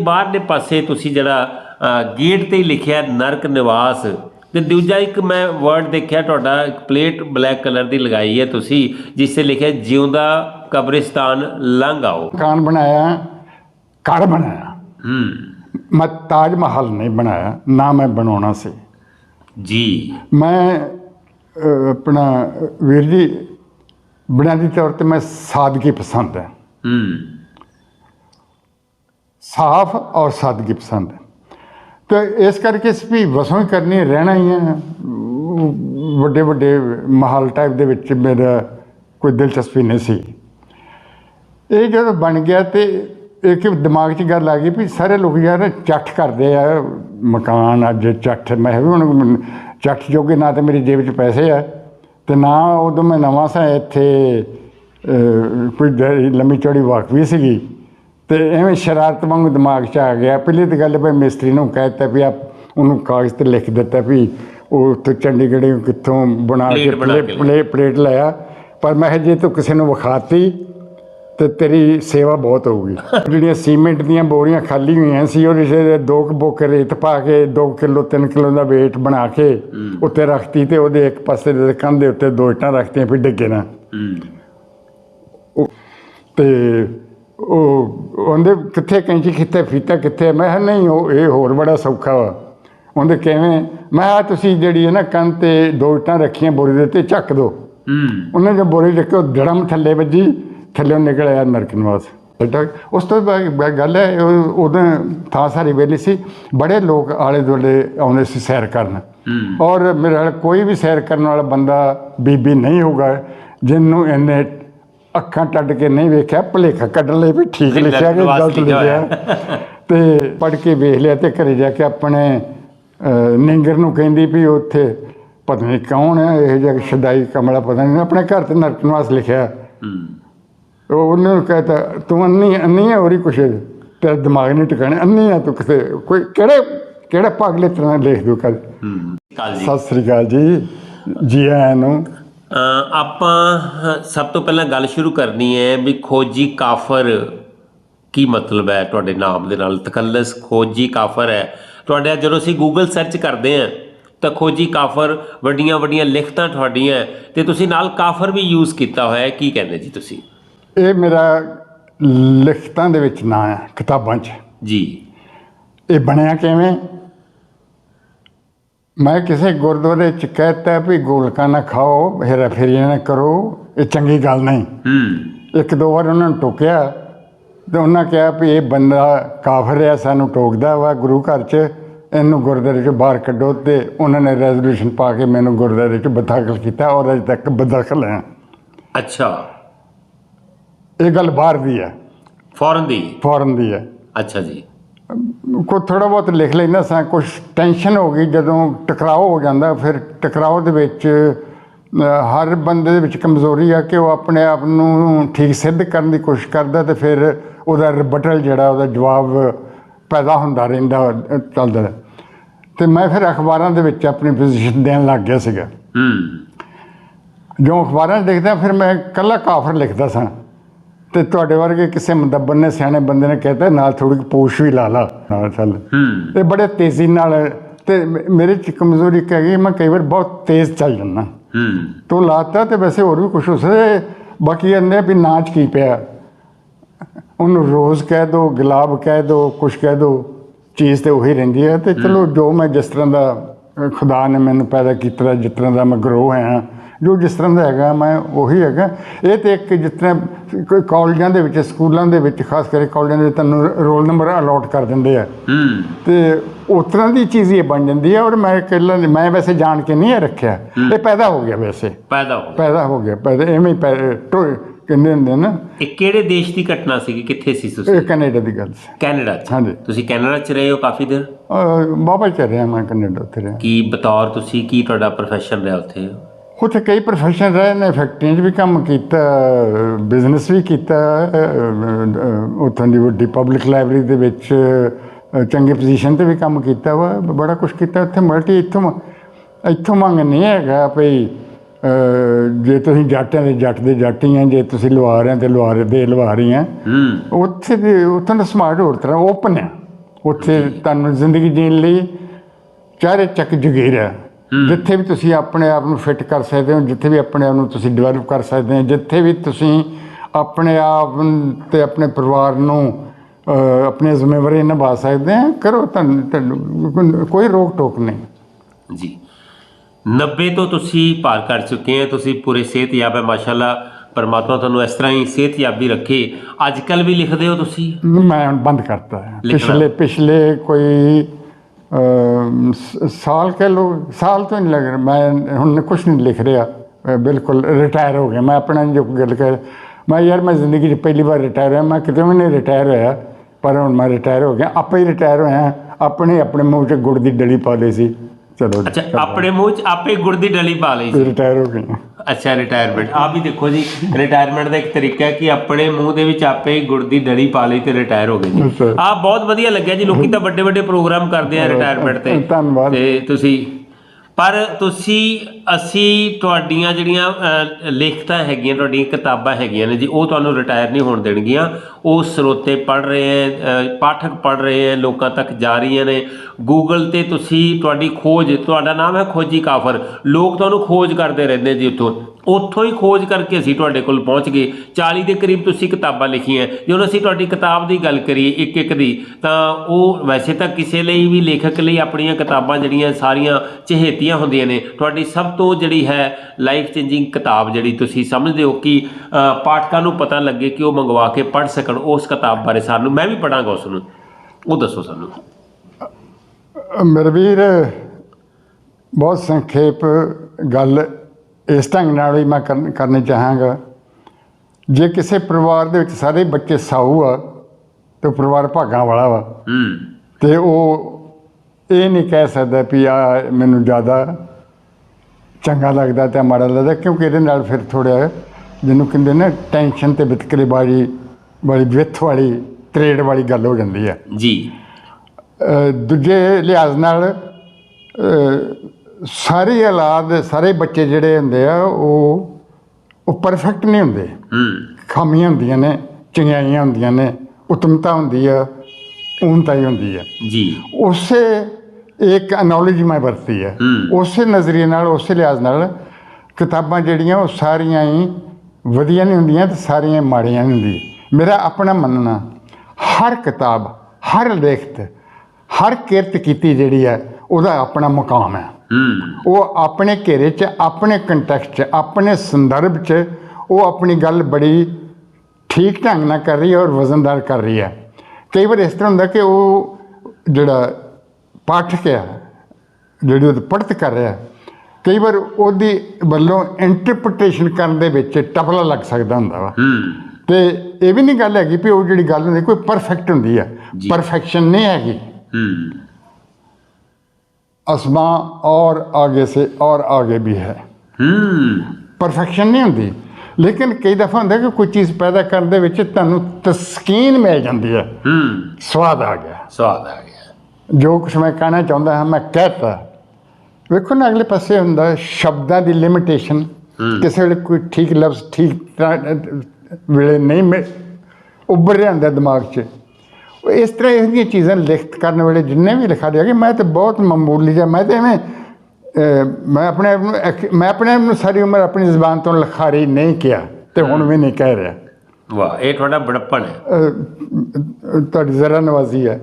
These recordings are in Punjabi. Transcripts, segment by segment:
ਬਾਹਰਲੇ ਪਾਸੇ ਤੁਸੀਂ ਜਿਹੜਾ ਗੇਟ ਤੇ ਲਿਖਿਆ ਨਰਕ ਨਿਵਾਸ। ਤੇ ਦੂਜਾ ਇੱਕ ਮੈਂ ਵਰਡ ਦੇਖਿਆ ਤੁਹਾਡਾ ਇੱਕ ਪਲੇਟ ਬਲੈਕ ਕਲਰ ਦੀ ਲਗਾਈ ਹੈ ਤੁਸੀਂ ਜਿਸ ਤੇ ਲਿਖਿਆ ਜਿਉਂਦਾ ਕਬਰਿਸਤਾਨ ਲੰਘ ਆਓ। ਮਕਾਨ ਬਣਾਇਆ ਘਰ ਬਣਾਇਆ। ਹੂੰ। ਮੈਂ ਤਾਜ ਮਹਲ ਨਹੀਂ ਬਣਾਇਆ ਨਾ ਮੈਂ ਬਣਾਉਣਾ ਸੀ। ਜੀ। ਮੈਂ ਆਪਣਾ ਵੀਰ ਜੀ ਬੁਨਿਆਦੀ ਤੌਰ ਤੇ ਮੈਂ ਸਾਦਗੀ ਪਸੰਦ ਹੈ। ਹੂੰ। ਸਾਫ਼ ਔਰ ਸਾਦਗੀ ਪਸੰਦ ਹੈ ਤੇ ਇਸ ਕਰਕੇ ਵੀ ਵਸੋਂ ਹੀ ਕਰਨੀ, ਰਹਿਣਾ ਹੀ ਹੈ। ਵੱਡੇ ਵੱਡੇ ਮਹਲ ਟਾਈਪ ਦੇ ਵਿੱਚ ਮੇਰਾ ਕੋਈ ਦਿਲਚਸਪੀ ਨਹੀਂ ਸੀ। ਇਹ ਜਦੋਂ ਬਣ ਗਿਆ ਤੇ ਇੱਕ ਦਿਮਾਗ 'ਚ ਗੱਲ ਆ ਗਈ ਵੀ ਸਾਰੇ ਲੋਕ ਯਾਰ ਚੱਠ ਕਰਦੇ ਆ, ਮਕਾਨ ਅੱਜ ਚੱਠ, ਮੈਂ ਵੀ ਹੁਣ ਚੱਠ ਜੋਗੇ ਨਾ ਤੇ ਮੇਰੀ ਜੇਬ 'ਚ ਪੈਸੇ ਆ। ਤੇ ਨਾ ਉਦੋਂ ਮੈਂ ਨਵਾਂ ਸਾਂ, ਇੱਥੇ ਕੋਈ ਲੰਮੀ ਚੌੜੀ ਵਾਕ ਵੀ ਸੀਗੀ। ਤੇ ਐਵੇਂ ਸ਼ਰਾਰਤ ਵਾਂਗੂ ਦਿਮਾਗ 'ਚ ਆ ਗਿਆ। ਪਹਿਲੀ ਤਾਂ ਗੱਲ ਵੀ ਮਿਸਤਰੀ ਨੂੰ ਕਹਿ ਦਿੱਤਾ ਵੀ ਆਪ ਉਹਨੂੰ ਕਾਗਜ਼ ਤੇ ਲਿਖ ਦਿੱਤਾ ਵੀ ਉਹ ਉੱਥੇ ਚੰਡੀਗੜ੍ਹੋਂ ਕਿੱਥੋਂ ਬਣਾ ਕੇ ਪਲੇਟ ਬਣਾ ਪਲੇਟ ਕੇ ਪਲੇਟ ਪਲੇਟ ਲਾਇਆ ਪਰ ਮੈਂ ਕਿਹਾ ਜੇ ਤੂੰ ਕਿਸੇ ਨੂੰ ਵਿਖਾਤੀ ਤੇ ਤੇਰੀ ਸੇਵਾ ਬਹੁਤ ਹੋਊਗੀ। ਜਿਹੜੀਆਂ ਸੀਮੈਂਟ ਦੀਆਂ ਬੋਰੀਆਂ ਖਾਲੀ ਹੋਈਆਂ ਸੀ ਉਹਦੇ 'ਚ ਦੋ ਕੁ ਬੋਕੇ ਰੇਤ ਪਾ ਕੇ 2 ਕਿਲੋ 3 ਕਿਲੋ ਦਾ weight ਬਣਾ ਕੇ ਉੱਤੇ ਰੱਖਤੀ ਤੇ ਉਹਦੇ ਇੱਕ ਪਾਸੇ ਦੇ ਕੰਧ ਦੇ ਉੱਤੇ ਦੋ ਇੱਟਾਂ ਰੱਖਤੀਆਂ ਵੀ ਡਿੱਗੇ ਨਾ। ਹੂੰ। ਤੇ ਉਹ ਉਹਦੇ ਕਿੱਥੇ ਕੈਂਚੀ ਕਿੱਥੇ ਫੀਤਾ ਕਿੱਥੇ? ਮੈਂ ਕਿਹਾ ਨਹੀਂ ਉਹ ਇਹ ਹੋਰ ਬੜਾ ਸੌਖਾ ਵਾ। ਉਹਦੇ ਕਿਵੇਂ? ਮੈਂ ਆ ਤੁਸੀਂ ਜਿਹੜੀ ਹੈ ਨਾ ਕੰਧ ਤੇ ਦੋ ਇੱਟਾਂ ਰੱਖੀਆਂ ਬੋਰੀ ਦੇ ਉੱਤੇ ਚੱਕ ਦੋ। ਹੂੰ। ਉਹਨੇ ਜੋ ਬੋਰੀ ਰੱਖੀ ਉਹ ਧੜਮ ਥੱਲੇ ਵੱਜੀ ਥੱਲੇ ਨਿਕਲ ਆਇਆ ਨਰਕ ਨਿਵਾਸ। ਬੇਟਾ ਉਸ ਤੋਂ ਬਾਅਦ ਗੱਲ ਹੈ ਉਹ- ਉਦੋਂ ਥਾਂ ਸਾਰੀ ਵੇਲੀ ਸੀ। ਬੜੇ ਲੋਕ ਆਲੇ ਦੁਆਲੇ ਆਉਂਦੇ ਸੀ ਸੈਰ ਕਰਨ। ਔਰ ਮੇਰੇ ਨਾਲ ਕੋਈ ਵੀ ਸੈਰ ਕਰਨ ਵਾਲਾ ਬੰਦਾ ਬੀਬੀ ਨਹੀਂ ਹੋਊਗਾ ਜਿਹਨੂੰ ਇਹਨੇ ਅੱਖਾਂ ਟੱਡ ਕੇ ਨਹੀਂ ਵੇਖਿਆ ਭੁਲੇਖਾ ਕੱਢਣ ਲਈ ਵੀ ਠੀਕ ਲਿਖਿਆ ਕਿ ਗਲਤ ਲਿਖਿਆ। ਤੇ ਪੜ੍ਹ ਕੇ ਵੇਖ ਲਿਆ ਤੇ ਘਰੇ ਜਾ ਕੇ ਆਪਣੇ ਨਿੰਗਰ ਨੂੰ ਕਹਿੰਦੀ ਵੀ ਉੱਥੇ ਪਤਾ ਨਹੀਂ ਕੌਣ ਹੈ ਇਹ ਜਿਹਾ ਸ਼ਦਾਈ ਕਮਲਾ ਪਤਾ ਨਹੀਂ ਆਪਣੇ ਘਰ ਤੇ ਨਰਕ ਨਿਵਾਸ ਲਿਖਿਆ। ਹੂੰ। ਉਹ ਉਹਨਾਂ ਕਹਤਾ ਤੂੰ ਅੰਨੀ ਅੰਨੀ ਹੈ ਹੋਰੀ ਕੁਛ? ਤੇਰਾ ਦਿਮਾਗ ਨਹੀਂ ਟਿਕਾਣੇ ਅੰਨੀ ਆ ਤੂੰ ਕਿਤੇ ਕੋਈ ਕਿਹੜੇ ਕਿਹੜੇ ਪਾਗਲੇ ਤਰ੍ਹਾਂ ਲਿਖ ਦੂ ਕਾਲ ਸਤਿ ਸ੍ਰੀ ਅਕਾਲ ਜੀ ਜੀ ਆਇਆਂ ਨੂੰ। ਆਪਾਂ ਸਭ ਤੋਂ ਪਹਿਲਾਂ ਗੱਲ ਸ਼ੁਰੂ ਕਰਨੀ ਹੈ ਵੀ ਖੋਜੀ ਕਾਫਰ ਕੀ ਮਤਲਬ ਹੈ ਤੁਹਾਡੇ ਨਾਮ ਦੇ ਨਾਲ? ਤਖੱਲਸ ਖੋਜੀ ਕਾਫਰ ਹੈ। ਤੁਹਾਡੇ ਜਦੋਂ ਅਸੀਂ ਗੂਗਲ ਸਰਚ ਕਰਦੇ ਹਾਂ ਤਾਂ ਖੋਜੀ ਕਾਫਰ ਵੱਡੀਆਂ ਵੱਡੀਆਂ ਲਿਖਤਾਂ ਤੁਹਾਡੀਆਂ ਤੇ ਤੁਸੀਂ ਨਾਲ ਕਾਫਰ ਵੀ ਯੂਜ਼ ਕੀਤਾ ਹੋਇਆ ਹੈ। ਕੀ ਕਹਿੰਦੇ ਜੀ ਤੁਸੀਂ? ਇਹ ਮੇਰਾ ਲਿਖਤਾਂ ਦੇ ਵਿੱਚ ਨਾਂ ਹੈ ਕਿਤਾਬਾਂ 'ਚ। ਜੀ। ਇਹ ਬਣਿਆ ਕਿਵੇਂ? ਮੈਂ ਕਿਸੇ ਗੁਰਦੁਆਰੇ 'ਚ ਕਹਿਤਾ ਵੀ ਗੋਲਕਾਂ ਨਾ ਖਾਓ ਹੇਰਾ ਫੇਰੀਆਂ ਨਾ ਕਰੋ ਇਹ ਚੰਗੀ ਗੱਲ ਨਹੀਂ। ਹੂੰ। ਇੱਕ ਦੋ ਵਾਰ ਉਹਨਾਂ ਨੂੰ ਟੋਕਿਆ ਤੇ ਉਹਨਾਂ ਕਿਹਾ ਵੀ ਇਹ ਬੰਦਾ ਕਾਫਰ ਹੈ ਸਾਨੂੰ ਟੋਕਦਾ ਵਾ ਗੁਰੂ ਘਰ 'ਚ ਇਹਨੂੰ ਗੁਰਦੁਆਰੇ 'ਚੋਂ ਬਾਹਰ ਕੱਢੋ ਤੇ ਉਹਨਾਂ ਨੇ ਰੈਜ਼ੋਲੂਸ਼ਨ ਪਾ ਕੇ ਮੈਨੂੰ ਗੁਰਦੁਆਰੇ 'ਚ ਬਦਾਖਲ ਕੀਤਾ ਔਰ ਅਜੇ ਤੱਕ ਬਦਾਖਲ ਹਾਂ। ਅੱਛਾ। ਇਹ ਗੱਲ ਬਾਹਰ ਦੀ ਹੈ। ਫੌਰਨ ਦੀ? ਫੋਰਨ ਦੀ ਹੈ। ਅੱਛਾ ਜੀ। ਕੋ ਥੋੜਾ ਬਹੁਤ ਲਿਖ ਲੈਂਦਾ ਸਾਂ ਕੁਝ ਟੈਨਸ਼ਨ ਹੋ ਗਈ ਜਦੋਂ ਟਕਰਾਓ ਹੋ ਜਾਂਦਾ ਫਿਰ ਟਕਰਾਓ ਦੇ ਵਿੱਚ ਹਰ ਬੰਦੇ ਦੇ ਵਿੱਚ ਕਮਜ਼ੋਰੀ ਆ ਕਿ ਉਹ ਆਪਣੇ ਆਪ ਨੂੰ ਠੀਕ ਸਿੱਧ ਕਰਨ ਦੀ ਕੋਸ਼ਿਸ਼ ਕਰਦਾ ਤੇ ਫਿਰ ਉਹਦਾ ਰਿਬਟਲ ਜਿਹੜਾ ਉਹਦਾ ਜਵਾਬ ਪੈਦਾ ਹੁੰਦਾ ਰਹਿੰਦਾ ਚੱਲਦਾ। ਤੇ ਮੈਂ ਫਿਰ ਅਖਬਾਰਾਂ ਦੇ ਵਿੱਚ ਆਪਣੀ ਪੋਜੀਸ਼ਨ ਦੇਣ ਲੱਗ ਗਿਆ ਸੀਗਾ। ਹੂੰ। ਜੋ ਅਖਬਾਰਾਂ 'ਚ ਲਿਖਦਾ ਫਿਰ ਮੈਂ ਕੱਲਾ ਕਾਫਰ ਲਿਖਦਾ ਸਾਂ। ਤੇ ਤੁਹਾਡੇ ਵਰਗੇ ਕਿਸੇ ਮੁਦੱਬਰ ਨੇ ਸਿਆਣੇ ਬੰਦੇ ਨੇ ਕਹਿਤਾ ਨਾਲ ਥੋੜੀ ਪੋਸ਼ ਵੀ ਲਾ ਲਾ ਨਾਲ ਚੱਲ। ਇਹ ਬੜੇ ਤੇਜ਼ੀ ਨਾਲ ਤੇ ਮੇਰੇ ਚ ਕਮਜ਼ੋਰੀ ਹੈਗੀ ਮੈਂ ਕਈ ਵਾਰ ਬਹੁਤ ਤੇਜ਼ ਚੱਲ ਜਾਂਦਾ। ਹੂੰ। ਤੋ ਲਾਤਾ ਤੇ ਵੈਸੇ ਹੋਰ ਵੀ ਕੁਝ ਸਕਦਾ ਬਾਕੀ ਇਹਨੇ ਵੀ ਨਾਚ ਕੀ ਪਿਆ? ਉਹਨੂੰ ਰੋਜ਼ ਕਹਿ ਦੋ ਗੁਲਾਬ ਕਹਿ ਦੋ ਕੁਛ ਕਹਿ ਦੋ ਚੀਜ਼ ਤੇ ਉਹੀ ਰਹਿੰਦੀ ਹੈ ਤੇ ਚਲੋ ਜੋ ਮੈਂ ਜਿਸ ਤਰ੍ਹਾਂ ਦਾ ਖੁਦਾ ਨੇ ਮੈਨੂੰ ਪੈਦਾ ਕੀਤਾ ਜਿਸ ਤਰ੍ਹਾਂ ਦਾ ਮੈਂ ਗਰੋ ਹਾਂ ਜੋ ਜਿਸ ਤਰ੍ਹਾਂ ਦਾ ਹੈਗਾ ਮੈਂ ਉਹੀ ਹੈਗਾ। ਇਹ ਤੇ ਇੱਕ ਜਿਸ ਤਰ੍ਹਾਂ ਕੋਈ ਕਾਲਜਾਂ ਦੇ ਵਿੱਚ ਸਕੂਲਾਂ ਦੇ ਵਿੱਚ ਖਾਸ ਕਰਕੇ ਕਾਲਜਾਂ ਦੇ ਵਿੱਚ ਤੁਹਾਨੂੰ ਰੋਲ ਨੰਬਰ ਅਲਾਟ ਕਰ ਦਿੰਦੇ ਆ। ਹੂੰ। ਤੇ ਉਸ ਤਰ੍ਹਾਂ ਦੀ ਚੀਜ਼ ਇਹ ਬਣ ਜਾਂਦੀ ਹੈ ਔਰ ਮੈਂ ਇਕੱਲਾ ਨਹੀਂ- ਮੈਂ ਵੈਸੇ ਜਾਣ ਕੇ ਨਹੀਂ ਰੱਖਿਆ। ਇਹ ਪੈਦਾ ਹੋ ਗਿਆ ਵੈਸੇ। ਪੈਦਾ ਹੋ ਪੈਦਾ ਹੋ ਗਿਆ ਪੈਦਾ ਐਵੇਂ ਹੀ ਕਹਿੰਦੇ ਹੁੰਦੇ ਨਾ। ਇਹ ਕਿਹੜੇ ਦੇਸ਼ ਦੀ ਘਟਨਾ ਸੀਗੀ? ਕਿੱਥੇ ਸੀ ਤੁਸੀਂ? ਇਹ ਕੈਨੇਡਾ ਦੀ ਗੱਲ ਸੀ। ਕੈਨੇਡਾ 'ਚ? ਹਾਂਜੀ। ਤੁਸੀਂ ਕੈਨੇਡਾ 'ਚ ਰਹੇ ਹੋ ਕਾਫੀ ਅਹ ਬਾਬਾ ਚ ਰਿਹਾ ਮੈਂ ਕੈਨੇਡਾ ਉੱਥੇ ਰਿਹਾ। ਕੀ ਬਤੌਰ ਤੁਸੀਂ ਕੀ ਤੁਹਾਡਾ ਪ੍ਰੋਫੈਸ਼ਨ ਰਿਹਾ ਉੱਥੇ? ਉੱਥੇ ਕਈ ਪ੍ਰੋਫੈਸ਼ਨ ਰਹੇ ਨੇ ਫੈਕਟਰੀਆਂ 'ਚ ਵੀ ਕੰਮ ਕੀਤਾ ਬਿਜ਼ਨਸ ਵੀ ਕੀਤਾ ਉੱਥੋਂ ਦੀ ਵੱਡੀ ਪਬਲਿਕ ਲਾਇਬ੍ਰੇਰੀ ਦੇ ਵਿੱਚ ਚੰਗੀ ਪੋਜੀਸ਼ਨ ਤੇ ਵੀ ਕੰਮ ਕੀਤਾ ਵਾ ਬੜਾ ਕੁਝ ਕੀਤਾ ਉੱਥੇ ਮਲਟੀ ਇੱਥੋਂ ਇੱਥੋਂ ਮੰਗ ਨਹੀਂ ਹੈਗਾ ਭਈ ਜੇ ਤੁਸੀਂ ਜੱਟਾਂ ਦੇ ਜੱਟ ਦੇ ਜੱਟ ਆ ਜੇ ਤੁਸੀਂ ਲੁਹਾਰ ਆ ਤੇ ਲੁਹਾਰ ਦੇ ਲੁਹਾਰ ਹੀ। ਆ ਉੱਥੇ ਦੇ ਉੱਥੋਂ ਦਾ ਸਮਾਜ ਹੋਰ ਤਰ੍ਹਾਂ ਓਪਨ ਆ। ਉੱਥੇ ਤੁਹਾਨੂੰ ਜ਼ਿੰਦਗੀ ਜੀਣ ਲਈ ਚਾਰੇ ਚੱਕ ਜਗੀਰ ਜਿੱਥੇ ਵੀ ਤੁਸੀਂ ਆਪਣੇ ਆਪ ਨੂੰ ਫਿੱਟ ਕਰ ਸਕਦੇ ਹੋ ਜਿੱਥੇ ਵੀ ਆਪਣੇ ਆਪ ਨੂੰ ਤੁਸੀਂ ਡਿਵੈਲਪ ਕਰ ਸਕਦੇ ਹੋ ਜਿੱਥੇ ਵੀ ਤੁਸੀਂ ਆਪਣੇ ਆਪ ਤੇ ਆਪਣੇ ਪਰਿਵਾਰ ਨੂੰ ਆਪਣੀ ਜ਼ਿੰਮੇਵਾਰੀ ਨਿਭਾ ਸਕਦੇ ਹੋ ਕਰੋ ਤੁਹਾਨੂੰ ਕੋਈ ਰੋਕ ਟੋਕ ਨਹੀਂ। ਜੀ। 90 ਤੋਂ ਤੁਸੀਂ ਪਾਰ ਕਰ ਚੁੱਕੇ ਆ ਤੁਸੀਂ ਪੂਰੇ ਸਿਹਤਯਾਬ ਹੈ ਮਾਸ਼ਾਅੱਲਾ। ਪਰਮਾਤਮਾ ਤੁਹਾਨੂੰ ਇਸ ਤਰ੍ਹਾਂ ਹੀ ਸਿਹਤਯਾਬੀ ਰੱਖੇ। ਅੱਜ ਕੱਲ ਵੀ ਲਿਖਦੇ ਹੋ ਤੁਸੀਂ? ਮੈਂ ਹੁਣ ਬੰਦ ਕਰਤਾ ਹੈ। ਪਿਛਲੇ ਪਿਛਲੇ ਕੋਈ ਸਾਲ ਕਹਿ ਲੋ ਸਾਲ ਤੋਂ ਨਹੀਂ ਲੱਗ ਰਿਹਾ। ਮੈਂ ਹੁਣ ਕੁਝ ਨਹੀਂ ਲਿਖ ਰਿਹਾ। ਬਿਲਕੁਲ ਰਿਟਾਇਰ ਹੋ ਗਿਆ। ਮੈਂ ਆਪਣਾ ਜੋ ਗੱਲ ਕਰ ਮੈਂ ਯਾਰ ਮੈਂ ਜ਼ਿੰਦਗੀ 'ਚ ਪਹਿਲੀ ਵਾਰ ਰਿਟਾਇਰ ਹੋਇਆ। ਮੈਂ ਕਿਤੇ ਵੀ ਨਹੀਂ ਰਿਟਾਇਰ ਹੋਇਆ। ਪਰ ਹੁਣ ਮੈਂ ਰਿਟਾਇਰ ਹੋ ਗਿਆ। ਆਪੇ ਹੀ ਰਿਟਾਇਰ ਹੋਇਆ। ਆਪਣੇ ਆਪਣੇ ਮੂੰਹ 'ਚ ਗੁੜ ਦੀ ਡਲੀ ਪਾ ਲਈ ਸੀ। ਚਲੋ ਅੱਛਾ ਆਪਣੇ ਮੂੰਹ 'ਚ ਆਪੇ ਗੁੜ ਦੀ ਡਲੀ ਪਾ ਲਈ ਸੀ। ਰਿਟਾਇਰ ਹੋ ਗਏ ਅੱਛਾ ਰਿਟਾਇਰਮੈਂਟ ਆ ਵੀ ਦੇਖੋ ਜੀ ਰਿਟਾਇਰਮੈਂਟ ਦਾ ਇੱਕ ਤਰੀਕਾ ਹੈ ਕਿ ਆਪਣੇ ਮੂੰਹ ਦੇ ਵਿੱਚ ਆਪੇ ਹੀ ਗੁੜ ਦੀ ਡਲੀ ਪਾ ਲਈ ਤੇ ਰਿਟਾਇਰ ਹੋ ਗਏ ਜੀ ਅੱਛਾ। ਆ ਬਹੁਤ ਵਧੀਆ ਲੱਗਿਆ ਜੀ ਲੋਕੀ ਤਾਂ ਵੱਡੇ ਵੱਡੇ ਪ੍ਰੋਗਰਾਮ ਕਰਦੇ ਆ ਰਿਟਾਇਰਮੈਂਟ ਤੇ ਧੰਨਵਾਦ। ਤੇ ਤੁਸੀਂ ਪਰ ਤੁਸੀਂ ਅਸੀਂ ਤੁਹਾਡੀਆਂ ਜਿਹੜੀਆਂ ਅਹ, ਲਿਖਤਾਂ ਹੈਗੀਆਂ ਤੁਹਾਡੀਆਂ ਕਿਤਾਬਾਂ ਹੈਗੀਆਂ ਨੇ ਜੀ ਉਹ ਤੁਹਾਨੂੰ ਰਿਟਾਇਰ ਨਹੀਂ ਹੋਣ ਦੇਣਗੀਆਂ। ਉਹ ਸਰੋਤੇ ਪੜ ਰਹੇ ਹੈ ਪਾਠਕ ਪੜ ਰਹੇ ਹੈ ਲੋਕਾਂ ਤੱਕ ਜਾ ਰਹੀਆਂ ਨੇ। ਗੂਗਲ ਤੇ ਤੁਸੀਂ ਤੁਹਾਡੀ ਖੋਜ ਤੁਹਾਡਾ ਨਾਮ ਹੈ ਖੋਜੀ ਕਾਫਰ। ਲੋਕ ਤੁਹਾਨੂੰ ਖੋਜ ਕਰਦੇ ਰਹਿੰਦੇ ਜੀ ਉੱਥੋਂ। ਉੱਥੋਂ ਹੀ ਖੋਜ ਕਰਕੇ ਅਸੀਂ ਤੁਹਾਡੇ ਕੋਲ ਪਹੁੰਚ ਗਏ। 40 ਦੇ ਕਰੀਬ ਤੁਸੀਂ ਕਿਤਾਬਾਂ ਲਿਖੀਆਂ। ਜੇ ਹੁਣ ਅਸੀਂ ਤੁਹਾਡੀ ਕਿਤਾਬ ਦੀ ਗੱਲ ਕਰੀਏ ਇੱਕ ਇੱਕ ਦੀ ਤਾਂ ਉਹ ਵੈਸੇ ਤਾਂ ਕਿਸੇ ਲਈ ਵੀ ਲੇਖਕ ਲਈ ਆਪਣੀਆਂ ਕਿਤਾਬਾਂ ਜਿਹੜੀਆਂ ਸਾਰੀਆਂ ਚਹੇਤੀਆਂ ਹੁੰਦੀਆਂ ਨੇ। ਤੁਹਾਡੀ ਸਭ ਤੋਂ ਜਿਹੜੀ ਹੈ ਲਾਈਫ ਚੇਂਜਿੰਗ ਕਿਤਾਬ ਜਿਹੜੀ ਤੁਸੀਂ ਸਮਝਦੇ ਹੋ ਕਿ ਪਾਠਕਾਂ ਨੂੰ ਪਤਾ ਲੱਗੇ ਕਿ ਉਹ ਮੰਗਵਾ ਕੇ ਪੜ੍ਹ ਸਕਣ ਉਸ ਕਿਤਾਬ ਬਾਰੇ ਸਾਨੂੰ। ਮੈਂ ਵੀ ਪੜਾਂਗਾ ਉਸ ਨੂੰ। ਉਹ ਦੱਸੋ ਸਾਨੂੰ। ਮੇਰੇ ਵੀਰ ਬਹੁਤ ਸੰਖੇਪ ਗੱਲ ਇਸ ਢੰਗ ਨਾਲ ਵੀ ਮੈਂ ਕਰਨ- ਚਾਹਾਂਗਾ। ਜੇ ਕਿਸੇ ਪਰਿਵਾਰ ਦੇ ਵਿੱਚ ਸਾਰੇ ਬੱਚੇ ਸਾਊ ਆ ਤੇ ਪਰਿਵਾਰ ਭਾਗਾਂ ਵਾਲਾ ਵਾ ਹੂੰ। ਤੇ ਉਹ ਇਹ ਨਹੀਂ ਕਹਿ ਸਕਦਾ ਵੀ ਆ ਮੈਨੂੰ ਜ਼ਿਆਦਾ ਚੰਗਾ ਲੱਗਦਾ ਤੇ ਮਾੜਾ ਲੱਗਦਾ ਕਿਉਂਕਿ ਇਹਦੇ ਨਾਲ ਫਿਰ ਥੋੜਾ ਜਿਹਨੂੰ ਕਹਿੰਦੇ ਨੇ ਟੈਨਸ਼ਨ ਤੇ ਵਿਤਕਰੇਬਾਜ਼ੀ ਵਾਲੀ ਵਿੱਥ ਵਾਲੀ ਤਰੇੜ ਵਾਲੀ ਗੱਲ ਹੋ ਜਾਂਦੀ ਹੈ। ਜੀ। ਦੂਜੇ ਲਿਹਾਜ਼ ਨਾਲ ਸਾਰੀ ਔਲਾਦ ਸਾਰੇ ਬੱਚੇ ਜਿਹੜੇ ਹੁੰਦੇ ਆ ਉਹ ਉਹ ਪਰਫੈਕਟ ਨਹੀਂ ਹੁੰਦੇ। ਹੂੰ। ਖਾਮੀਆਂ ਹੁੰਦੀਆਂ ਨੇ ਚੰਗਿਆਈਆਂ ਹੁੰਦੀਆਂ ਨੇ ਉਤਮਤਾ ਹੁੰਦੀ ਆ ਊਨਤਾ ਹੀ ਹੁੰਦੀ ਆ। ਜੀ। ਉਸੇ ਇੱਕ ਅਨੋਲੇਜ ਮੈਂ ਵਰਤੀ ਹੈ। ਉਸੇ ਨਜ਼ਰੀਏ ਨਾਲ ਉਸੇ ਲਿਹਾਜ਼ ਨਾਲ ਕਿਤਾਬਾਂ ਜਿਹੜੀਆਂ ਉਹ ਸਾਰੀਆਂ ਹੀ ਵਧੀਆ ਨਹੀਂ ਹੁੰਦੀਆਂ ਤੇ ਸਾਰੀਆਂ ਮਾੜੀਆਂ ਨਹੀਂ ਹੁੰਦੀਆਂ। ਮੇਰਾ ਆਪਣਾ ਮੰਨਣਾ ਹਰ ਕਿਤਾਬ ਹਰ ਲੇਖਤ ਹਰ ਕਿਰਤ ਕੀਤੀ ਜਿਹੜੀ ਹੈ ਉਹਦਾ ਆਪਣਾ ਮੁਕਾਮ ਹੂੰ। ਉਹ ਆਪਣੇ ਘੇਰੇ 'ਚ ਆਪਣੇ ਕੰਟੈਕਸਟ 'ਚ ਆਪਣੇ ਸੰਦਰਭ 'ਚ ਉਹ ਆਪਣੀ ਗੱਲ ਬੜੀ ਠੀਕ ਢੰਗ ਨਾਲ ਕਰ ਰਹੀ ਹੈ ਔਰ ਵਜ਼ਨਦਾਰ ਕਰ ਰਹੀ ਹੈ। ਕਈ ਵਾਰ ਇਸ ਤਰ੍ਹਾਂ ਹੁੰਦਾ ਕਿ ਉਹ ਜਿਹੜਾ ਪਾਠਕ ਆ ਜਿਹੜੀ ਉਹ ਪੜਤ ਕਰ ਰਿਹਾ ਕਈ ਵਾਰ ਉਹਦੀ ਵੱਲੋਂ ਇੰਟਰਪ੍ਰੀਟੇਸ਼ਨ ਕਰਨ ਦੇ ਵਿੱਚ ਟਪਲਾ ਲੱਗ ਸਕਦਾ ਹੁੰਦਾ ਵਾ। ਤੇ ਇਹ ਵੀ ਨਹੀਂ ਗੱਲ ਹੈਗੀ ਕਿ ਉਹ ਜਿਹੜੀ ਗੱਲ ਹੁੰਦੀ ਕੋਈ ਪਰਫੈਕਟ ਹੁੰਦੀ ਹੈ ਪਰਫੈਕਸ਼ਨ ਨਹੀਂ ਹੈਗੀ। ਅਸਮਾ ਔਰ ਆਗੇ ਸੇ ਔਰ ਆਗੇ ਵੀ ਹੈ। ਪਰਫੈਕਸ਼ਨ ਨਹੀਂ ਹੁੰਦੀ। ਲੇਕਿਨ ਕਈ ਦਫਾ ਹੁੰਦਾ ਕਿ ਕੋਈ ਚੀਜ਼ ਪੈਦਾ ਕਰਨ ਦੇ ਵਿੱਚ ਤੁਹਾਨੂੰ ਤਸਕੀਨ ਮਿਲ ਜਾਂਦੀ ਹੈ। ਸਵਾਦ ਆ ਗਿਆ। ਸਵਾਦ ਆ ਗਿਆ। ਜੋ ਕੁਝ ਮੈਂ ਕਹਿਣਾ ਚਾਹੁੰਦਾ ਹਾਂ ਮੈਂ ਕਹਿਤਾ। ਵੇਖੋ ਨਾ ਅਗਲੇ ਪਾਸੇ ਹੁੰਦਾ ਸ਼ਬਦਾਂ ਦੀ ਲਿਮਿਟੇਸ਼ਨ ਕਿਸੇ ਵੇਲੇ ਕੋਈ ਠੀਕ ਲਫ਼ਜ਼ ਠੀਕ ਵੇਲੇ ਨਹੀਂ ਮਿਲ ਉੱਭਰ ਰਿਹਾ ਹੁੰਦਾ ਦਿਮਾਗ 'ਚ। ਇਸ ਤਰ੍ਹਾਂ ਇਹੋ ਜਿਹੀਆਂ ਚੀਜ਼ਾਂ ਲਿਖਤ ਕਰਨ ਵੇਲੇ ਜਿੰਨੇ ਵੀ ਲਿਖਾ ਦਿਆਗੇ ਮੈਂ ਤਾਂ ਬਹੁਤ ਮਾਮੂਲੀ ਜਿਹਾ ਮੈਂ ਤਾਂ ਐਵੇਂ ਮੈਂ ਆਪਣੇ ਆਪ ਨੂੰ ਮੈਂ ਆਪਣੇ ਆਪ ਨੂੰ ਸਾਰੀ ਉਮਰ ਆਪਣੀ ਜ਼ੁਬਾਨ ਤੋਂ ਲਿਖਾਰੀ ਨਹੀਂ ਕਿਹਾ ਤੇ ਹੁਣ ਵੀ ਨਹੀਂ ਕਹਿ ਰਿਹਾ। ਵਾਹ ਇਹ ਤੁਹਾਡਾ ਬੜਪਣ ਹੈ। ਤੁਹਾਡੀ ਜ਼ਰਾ ਨਵਾਜ਼ੀ ਹੈ।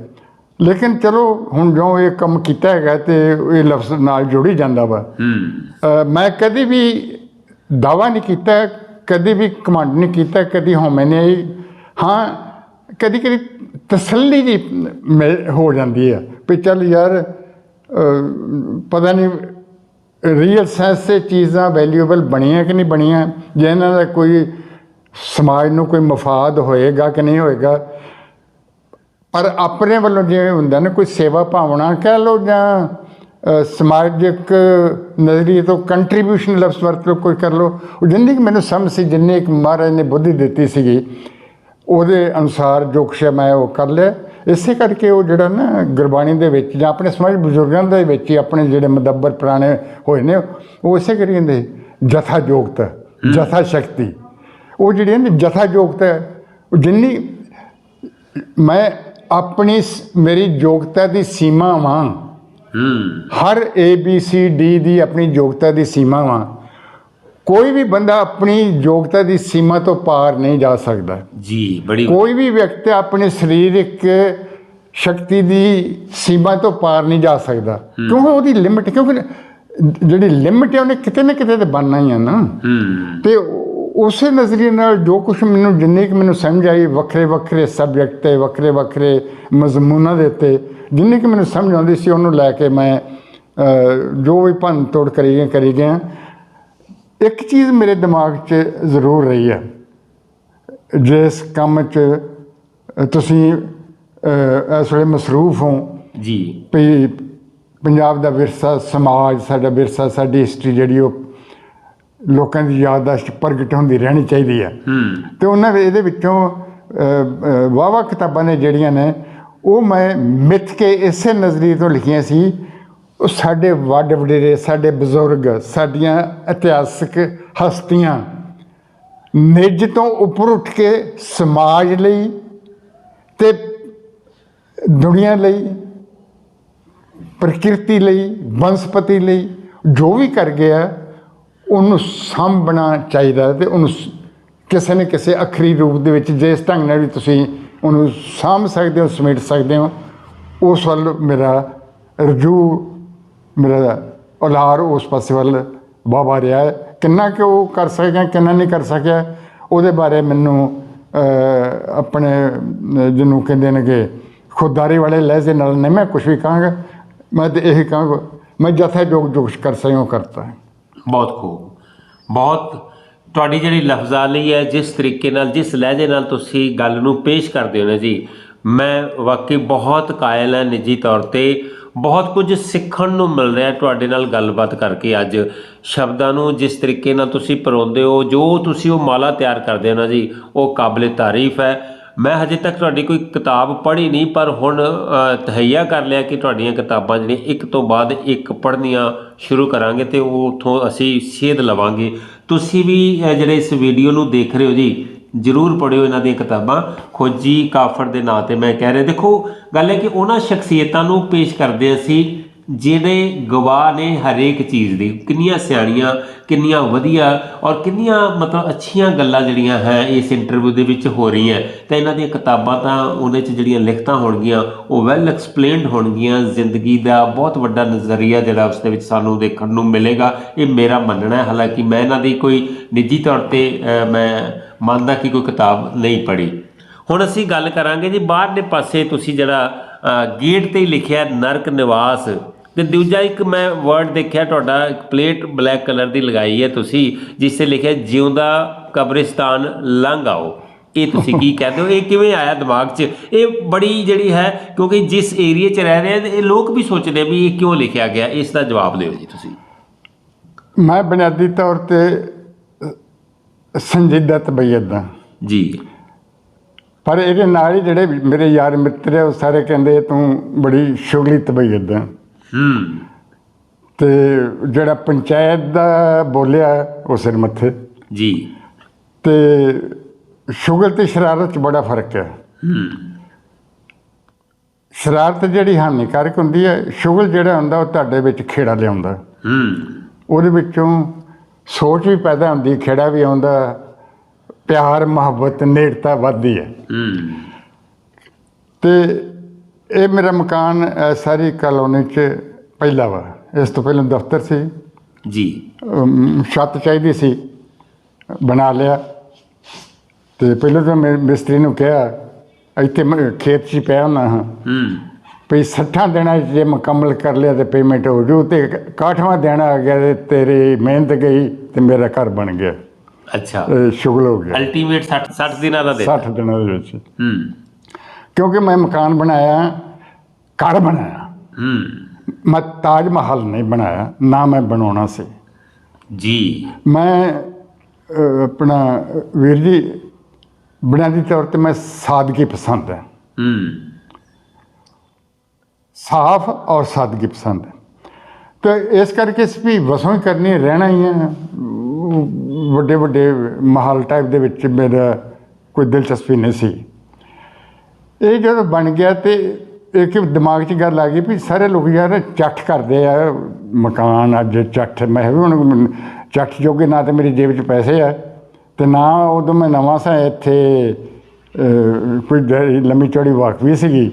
ਲੇਕਿਨ ਚਲੋ ਹੁਣ ਜੋ ਇਹ ਕੰਮ ਕੀਤਾ ਹੈਗਾ ਤੇ ਇਹ ਲਫ਼ਜ਼ ਨਾਲ ਜੁੜੀ ਜਾਂਦਾ ਵਾ। ਹੂੰ। ਮੈਂ ਕਦੀ ਵੀ ਦਾਵਾ ਨਹੀਂ ਕੀਤਾ ਕਦੀ ਵੀ ਕਮਾਂਡ ਨਹੀਂ ਕੀਤਾ ਕਦੀ ਨਹੀਂ ਆਈ। ਹਾਂ ਕਦੀ ਕਦੀ ਤਸੱਲੀ ਜੀ ਹੋ ਜਾਂਦੀ ਹੈ ਵੀ ਚੱਲ ਯਾਰ ਪਤਾ ਨਹੀਂ ਰੀਅਲ ਸੈਂਸ ਤੇ ਚੀਜ਼ਾਂ ਵੈਲਿਊਏਬਲ ਬਣੀਆਂ ਕਿ ਨਹੀਂ ਬਣੀਆਂ ਜੇ ਇਹਨਾਂ ਦਾ ਕੋਈ ਸਮਾਜ ਨੂੰ ਕੋਈ ਮਫਾਦ ਹੋਏਗਾ ਕਿ ਨਹੀਂ ਹੋਏਗਾ ਪਰ ਆਪਣੇ ਵੱਲੋਂ ਜਿਵੇਂ ਹੁੰਦਾ ਨਾ ਕੋਈ ਸੇਵਾ ਭਾਵਨਾ ਕਹਿ ਲਓ ਜਾਂ ਸਮਾਜਿਕ ਨਜ਼ਰੀਏ ਤੋਂ ਕੰਟਰੀਬਿਊਸ਼ਨ ਲਫ਼ਜ਼ ਵਰਤ ਲਓ ਕੋਈ ਕਰ ਲਓ। ਉਹ ਜਿੰਨੀ ਕੁ ਮੈਨੂੰ ਸਮਝ ਸੀ ਜਿੰਨੀ ਇੱਕ ਮਹਾਰਾਜ ਨੇ ਬੁੱਧੀ ਦਿੱਤੀ ਸੀਗੀ ਉਹਦੇ ਅਨੁਸਾਰ ਜੋ ਕੁਛ ਮੈਂ ਉਹ ਕਰ ਲਿਆ। ਇਸੇ ਕਰਕੇ ਉਹ ਜਿਹੜਾ ਨਾ ਗੁਰਬਾਣੀ ਦੇ ਵਿੱਚ ਜਾਂ ਆਪਣੇ ਸਮਾਜ ਬਜ਼ੁਰਗਾਂ ਦੇ ਵਿੱਚ ਹੀ ਆਪਣੇ ਜਿਹੜੇ ਮਦੱਬਰ ਪੁਰਾਣੇ ਹੋਏ ਨੇ ਉਹ ਇਸੇ ਕਰੀ ਕਹਿੰਦੇ ਜਥਾ ਯੋਗਤਾ ਜਥਾ ਸ਼ਕਤੀ ਉਹ ਜਿਹੜੀ ਹੈ ਨਾ ਜਥਾ ਯੋਗਤਾ ਉਹ ਜਿੰਨੀ ਮੈਂ ਆਪਣੀ ਸ- ਮੇਰੀ ਯੋਗਤਾ ਦੀ ਸੀਮਾ ਵਾਂ। ਹੂੰ। ਹਰ ਏ ਬੀ ਸੀ ਡੀ ਦੀ ਆਪਣੀ ਯੋਗਤਾ ਦੀ ਸੀਮਾ ਵਾਂ। ਕੋਈ ਵੀ ਬੰਦਾ ਆਪਣੀ ਯੋਗਤਾ ਦੀ ਸੀਮਾ ਤੋਂ ਪਾਰ ਨਹੀਂ ਜਾ ਸਕਦਾ। ਜੀ ਬੜੀ ਕੋਈ ਵੀ ਵਿਅਕਤੀ ਆਪਣੀ ਸਰੀਰਕ ਸ਼ਕਤੀ ਦੀ ਸੀਮਾ ਤੋਂ ਪਾਰ ਨਹੀਂ ਜਾ ਸਕਦਾ। ਕਿਉਂਕਿ ਉਹਦੀ ਲਿਮਿਟ ਕਿਉਂਕਿ ਜਿਹੜੀ ਲਿਮਿਟ ਹੈ ਉਹਨੇ ਕਿਤੇ ਨਾ ਕਿਤੇ ਤੇ ਬਣਨਾ ਹੀ ਆ ਨਾ। ਹੂੰ। ਤੇ ਉਹ- ਉਸੇ ਨਜ਼ਰੀਏ ਨਾਲ ਜੋ ਕੁਝ ਮੈਨੂੰ ਜਿੰਨੀ ਕਿ ਮੈਨੂੰ ਸਮਝ ਆਈ ਵੱਖਰੇ ਵੱਖਰੇ ਸਬਜੈਕਟ ਤੇ ਵੱਖਰੇ ਵੱਖਰੇ ਮਜ਼ਮੂਨਾਂ ਦੇ ਉੱਤੇ ਜਿੰਨੀ ਕਿ ਮੈਨੂੰ ਸਮਝ ਆਉਂਦੀ ਸੀ ਉਹਨੂੰ ਲੈ ਕੇ ਮੈਂ ਜੋ ਵੀ ਭੰਨ ਤੋੜ ਕਰੀ ਗਿਆ ਕਰੀ ਗਿਆ ਇੱਕ ਚੀਜ਼ ਮੇਰੇ ਦਿਮਾਗ 'ਚ ਜ਼ਰੂਰ ਰਹੀ ਹੈ। ਜਿਸ ਕੰਮ 'ਚ ਤੁਸੀਂ ਇਸ ਵੇਲੇ ਮਸਰੂਫ ਹੋ। ਜੀ। ਪੰਜਾਬ ਦਾ ਵਿਰਸਾ ਸਮਾਜ ਸਾਡਾ ਵਿਰਸਾ ਸਾਡੀ ਹਿਸਟਰੀ ਜਿਹੜੀ ਉਹ ਲੋਕਾਂ ਦੀ ਯਾਦਦਾਸ਼ਤ ਪ੍ਰਗਟ ਹੁੰਦੀ ਰਹਿਣੀ ਚਾਹੀਦੀ ਹੈ। ਤੇ ਉਹਨਾਂ ਦੇ ਇਹਦੇ ਵਿੱਚੋਂ ਵਾਵਾ ਕਿਤਾਬਾਂ ਨੇ ਜਿਹੜੀਆਂ ਨੇ ਉਹ ਮੈਂ ਮਿੱਥ ਕੇ ਇਸੇ ਨਜ਼ਰੀਏ ਤੋਂ ਲਿਖੀਆਂ ਸੀ। ਉਹ ਸਾਡੇ ਵੱਡ ਵਡੇਰੇ ਸਾਡੇ ਬਜ਼ੁਰਗ ਸਾਡੀਆਂ ਇਤਿਹਾਸਕ ਹਸਤੀਆਂ ਨਿੱਜ ਤੋਂ ਉੱਪਰ ਉੱਠ ਕੇ ਸਮਾਜ ਲਈ ਤੇ ਦੁਨੀਆ ਲਈ ਪ੍ਰਕਿਰਤੀ ਲਈ ਬਨਸਪਤੀ ਲਈ ਜੋ ਵੀ ਕਰ ਗਿਆ ਉਹਨੂੰ ਸਾਂਭਣਾ ਚਾਹੀਦਾ ਤੇ ਉਹਨੂੰ ਕਿਸੇ ਨਾ ਕਿਸੇ ਅਖਰੀ ਰੂਪ ਦੇ ਵਿੱਚ ਜਿਸ ਢੰਗ ਨਾਲ ਵੀ ਤੁਸੀਂ ਉਹਨੂੰ ਸਾਂਭ ਸਕਦੇ ਹੋ, ਸਮੇਟ ਸਕਦੇ ਹੋ, ਉਸ ਵੱਲ ਮੇਰਾ ਰਜੂ, ਮੇਰਾ ਉਲਾਰ ਉਸ ਪਾਸੇ ਵੱਲ ਵਾਵਾ ਰਿਹਾ ਹੈ। ਕਿੰਨਾ ਕਿ ਉਹ ਕਰ ਸਕਿਆ, ਕਿੰਨਾ ਨਹੀਂ ਕਰ ਸਕਿਆ, ਉਹਦੇ ਬਾਰੇ ਮੈਨੂੰ ਆਪਣੇ, ਜਿਹਨੂੰ ਕਹਿੰਦੇ ਨੇ ਕਿ ਖੁਦਦਾਰੀ ਵਾਲੇ ਲਹਿਜ਼ੇ ਨਾਲ ਨਹੀਂ ਮੈਂ ਕੁਝ ਵੀ ਕਹਾਂਗਾ। ਮੈਂ ਤੇ ਇਹ ਕਹਾਂਗਾ, ਮੈਂ ਜਥਾ ਜੋਗ ਜੋ ਕੁਛ ਕਰ ਸਕਿਆ ਕਰਤਾ ਬਹੁਤ ਖੂਬ। ਬਹੁਤ ਤੁਹਾਡੀ ਜਿਹੜੀ ਲਫ਼ਜ਼ਾਲੀ ਹੈ, ਜਿਸ ਤਰੀਕੇ ਨਾਲ, ਜਿਸ ਲਹਿਜੇ ਨਾਲ ਤੁਸੀਂ ਗੱਲ ਨੂੰ ਪੇਸ਼ ਕਰਦੇ ਹੋ ਨਾ ਜੀ, ਮੈਂ ਵਾਕਈ ਬਹੁਤ ਕਾਇਲ ਹਾਂ ਨਿੱਜੀ ਤੌਰ ਤੇ। ਬਹੁਤ ਕੁਝ ਸਿੱਖਣ ਨੂੰ ਮਿਲ ਰਿਹਾ ਤੁਹਾਡੇ ਨਾਲ ਗੱਲਬਾਤ ਕਰਕੇ ਅੱਜ। ਸ਼ਬਦਾਂ ਨੂੰ ਜਿਸ ਤਰੀਕੇ ਨਾਲ ਤੁਸੀਂ ਪਰੋਂਦੇ ਹੋ, ਜੋ ਤੁਸੀਂ ਉਹ ਮਾਲਾ ਤਿਆਰ ਕਰਦੇ ਹੋ ਨਾ ਜੀ, ਉਹ ਕਾਬਲੇ ਤਾਰੀਫ ਹੈ। ਮੈਂ ਹਜੇ ਤੱਕ ਤੁਹਾਡੀ ਕੋਈ ਕਿਤਾਬ ਪੜ੍ਹੀ ਨਹੀਂ ਪਰ ਹੁਣ ਅ, ਤਹਈਆ ਕਰ ਲਿਆ ਕਿ ਤੁਹਾਡੀਆਂ ਕਿਤਾਬਾਂ ਜਿਹੜੀਆਂ ਇੱਕ ਤੋਂ ਬਾਅਦ ਇੱਕ ਪੜ੍ਹਨੀਆਂ ਸ਼ੁਰੂ ਕਰਾਂਗੇ ਤੇ ਉਹ ਉੱਥੋਂ ਅਸੀਂ ਸੇਧ ਲਵਾਂਗੇ। ਤੁਸੀਂ ਵੀ ਜਿਹੜੇ ਇਸ ਵੀਡੀਓ ਨੂੰ ਦੇਖ ਰਹੇ ਹੋ ਜੀ ਜਰੂਰ ਪੜ੍ਹਿਓ ਇਹਨਾਂ ਦੀਆਂ ਕਿਤਾਬਾਂ। ਖੋਜੀ ਕਾਫਰ ਦੇ ਨਾਂ ਤੇ ਮੈਂ ਕਹਿ ਰਿਹਾ। ਦੇਖੋ ਗੱਲ ਹੈ ਕਿ ਉਹਨਾਂ ਸ਼ਖਸੀਅਤਾਂ ਨੂੰ ਪੇਸ਼ ਕਰਦੇ ਅਸੀਂ ਜਿਹੜੇ ਗਵਾਹ ਨੇ ਹਰੇਕ ਚੀਜ਼ ਦੀ, ਕਿੰਨੀਆਂ ਸਿਆਣੀਆਂ, ਕਿੰਨੀਆਂ ਵਧੀਆ ਔਰ ਕਿੰਨੀਆਂ ਮਤਲਬ ਅੱਛੀਆਂ ਗੱਲਾਂ ਜਿਹੜੀਆਂ ਹੈ ਇਸ ਇੰਟਰਵਿਊ ਦੇ ਵਿੱਚ ਹੋ ਰਹੀਆਂ। ਤਾਂ ਇਹਨਾਂ ਦੀਆਂ ਕਿਤਾਬਾਂ ਤਾਂ ਉਹਦੇ 'ਚ ਜਿਹੜੀਆਂ ਲਿਖਤਾਂ ਹੋਣਗੀਆਂ, ਉਹ ਵੈਲ ਐਕਸਪਲੇਨਡ ਹੋਣਗੀਆਂ। ਜ਼ਿੰਦਗੀ ਦਾ ਬਹੁਤ ਵੱਡਾ ਨਜ਼ਰੀਆ ਜਿਹੜਾ ਉਸ ਦੇ ਵਿੱਚ ਸਾਨੂੰ ਦੇਖਣ ਨੂੰ ਮਿਲੇਗਾ। ਇਹ ਮੇਰਾ ਮੰਨਣਾ ਹੈ। ਹਾਲਾਂਕਿ ਮੈਂ ਇਹਨਾਂ ਦੀ ਕੋਈ ਨਿੱਜੀ ਤੌਰ ਤੇ ਮੈਂ ਮੰਨਦਾ ਕਿ ਕੋਈ ਕਿਤਾਬ ਨਹੀਂ ਪੜ੍ਹੀ। ਹੁਣ ਅਸੀਂ ਗੱਲ ਕਰਾਂਗੇ ਜੀ, ਬਾਹਰਲੇ ਪਾਸੇ ਤੁਸੀਂ ਜਿਹੜਾ ਗੇਟ ਤੇ ਹੀ ਲਿਖਿਆ ਨਰਕ ਨਿਵਾਸ। ਤੇ ਦੂਜਾ ਇੱਕ ਮੈਂ ਵਰਡ ਦੇਖਿਆ ਤੁਹਾਡਾ ਇੱਕ ਪਲੇਟ ਬਲੈਕ ਕਲਰ ਦੀ ਲਗਾਈ ਹੈ ਤੁਸੀਂ ਜਿਸ ਤੇ ਲਿਖਿਆ ਜਿਉਂਦਾ ਕਬਰਿਸਤਾਨ ਲੰਘ ਆਓ। ਇਹ ਤੁਸੀਂ ਕੀ ਕਹਿੰਦੇ ਹੋ? ਇਹ ਕਿਵੇਂ ਆਇਆ ਦਿਮਾਗ 'ਚ? ਇਹ ਬੜੀ ਜਿਹੜੀ ਹੈ ਕਿਉਂਕਿ ਜਿਸ ਏਰੀਆ 'ਚ ਰਹਿ ਰਹੇ ਆ ਇਹ ਲੋਕ ਵੀ ਸੋਚਦੇ ਵੀ ਇਹ ਕਿਉਂ ਲਿਖਿਆ ਗਿਆ? ਇਸ ਦਾ ਜਵਾਬ ਦਿਓ ਜੀ ਤੁਸੀਂ। ਮੈਂ ਬੁਨਿਆਦੀ ਤੌਰ ਤੇ ਸੰਜੀਦਾ ਤਬੀਅਤ ਦਾ। ਜੀ। ਪਰ ਇਹਦੇ ਨਾਲ ਹੀ ਜਿਹੜੇ ਮੇਰੇ ਯਾਰ ਮਿੱਤਰ ਆ ਉਹ ਸਾਰੇ ਕਹਿੰਦੇ ਤੂੰ ਬੜੀ ਸ਼ੁਗਲੀ ਤਬੀਅਤ ਦਾ ਹੂੰ। ਤੇ ਜਿਹੜਾ ਪੰਚਾਇਤ ਦਾ ਬੋਲਿਆ ਉਹ ਸਿਰ ਮੱਥੇ। ਜੀ। ਤੇ ਸ਼ੁਗਲ ਤੇ ਸ਼ਰਾਰਤ 'ਚ ਬੜਾ ਫ਼ਰਕ ਹੈ। ਹੂੰ। ਸ਼ਰਾਰਤ ਜਿਹੜੀ ਹਾਨੀਕਾਰਕ ਹੁੰਦੀ ਹੈ ਸ਼ੁਗਲ ਜਿਹੜਾ ਹੁੰਦਾ ਉਹ ਤੁਹਾਡੇ ਵਿੱਚ ਖੇੜਾ ਲਿਆਉਂਦਾ। ਹੂੰ। ਉਹਦੇ ਵਿੱਚੋਂ ਸੋਚ ਵੀ ਪੈਦਾ ਹੁੰਦੀ ਖੇੜਾ ਵੀ ਆਉਂਦਾ ਪਿਆਰ ਮੁਹੱਬਤ ਨੇੜਤਾ ਵੱਧਦੀ ਹੈ। ਹੂੰ। ਤੇ ਇਹ ਮੇਰਾ ਮਕਾਨ ਸਾਰੀ ਕਲੋਨੀ 'ਚ ਪਹਿਲਾ ਵਾ। ਇਸ ਤੋਂ ਪਹਿਲਾਂ ਦਫ਼ਤਰ ਸੀ। ਜੀ। ਛੱਤ ਚਾਹੀਦੀ ਸੀ। ਬਣਾ ਲਿਆ। ਤੇ ਪਹਿਲਾਂ ਤਾਂ ਮੈਂ ਮਿਸਤਰੀ ਨੂੰ ਕਿਹਾ ਇੱਥੇ ਮੈਂ ਖੇਤ 'ਚ ਪਿਆ ਹੁੰਦਾ ਹਾਂ। ਹੂੰ। ਵੀ 60 ਦਿਨਾਂ 'ਚ ਜੇ ਮੁਕੰਮਲ ਕਰ ਲਿਆ ਤੇ ਪੇਮੈਂਟ ਹੋ ਜੂ ਤੇ 61ਵਾਂ ਦਿਨ ਆ ਗਿਆ ਤੇ ਤੇਰੀ ਮਿਹਨਤ ਗਈ ਤੇ ਮੇਰਾ ਘਰ ਬਣ ਗਿਆ। ਅੱਛਾ। ਇਹ ਸ਼ੁਗਲ ਹੋ ਗਿਆ। ਅਲਟੀਮੇਟ 60 60 ਦਿਨਾਂ ਦਾ ਦੇ 60 ਦਿਨਾਂ ਦੇ ਵਿੱਚ। ਹੂੰ। ਕਿਉਂਕਿ ਮੈਂ ਮਕਾਨ ਬਣਾਇਆ ਘਰ ਬਣਾਇਆ। ਹੂੰ। ਮੈਂ ਤਾਜ ਮਹਲ ਨਹੀਂ ਬਣਾਇਆ ਨਾ ਮੈਂ ਬਣਾਉਣਾ ਸੀ। ਜੀ। ਮੈਂ ਅਹ, ਆਪਣਾ ਅਹ, ਵੀਰ ਜੀ ਬੁਨਿਆਦੀ ਤੌਰ ਤੇ ਮੈਂ ਸਾਦਗੀ ਪਸੰਦ ਹੈ। ਹੂੰ। ਸਾਫ਼ ਔਰ ਸਾਦਗੀ ਪਸੰਦ ਹੈ। ਤੇ ਇਸ ਕਰਕੇ ਇਸ ਵੀ ਵਸੋਂ ਹੀ ਕਰਨੀ ਰਹਿਣਾ ਹੀ ਹੈ। ਵੱਡੇ ਵੱਡੇ ਮਹਲ ਟਾਈਪ ਦੇ ਵਿੱਚ ਮੇਰਾ ਕੋਈ ਦਿਲਚਸਪੀ ਨਹੀਂ ਸੀ। ਇਹ ਜਦੋਂ ਬਣ ਗਿਆ ਤੇ ਇੱਕ ਦਿਮਾਗ 'ਚ ਗੱਲ ਆ ਗਈ ਵੀ ਸਾਰੇ ਲੋਕ ਯਾਰ ਚੱਠ ਕਰਦੇ ਆ ਮਕਾਨ ਅੱਜ ਚੱਠ ਮੈਂ ਵੀ ਹੁਣ ਚੱਠ ਜੋਗੇ ਨਾ ਤੇ ਮੇਰੀ ਜੇਬ 'ਚ ਪੈਸੇ ਆ ਤੇ ਨਾ ਉਦੋਂ ਮੈਂ ਨਵਾਂ ਸਾਂ ਇੱਥੇ ਕੋਈ ਲੰਮੀ ਚੌੜੀ ਵਾਕ ਵੀ ਸੀਗੀ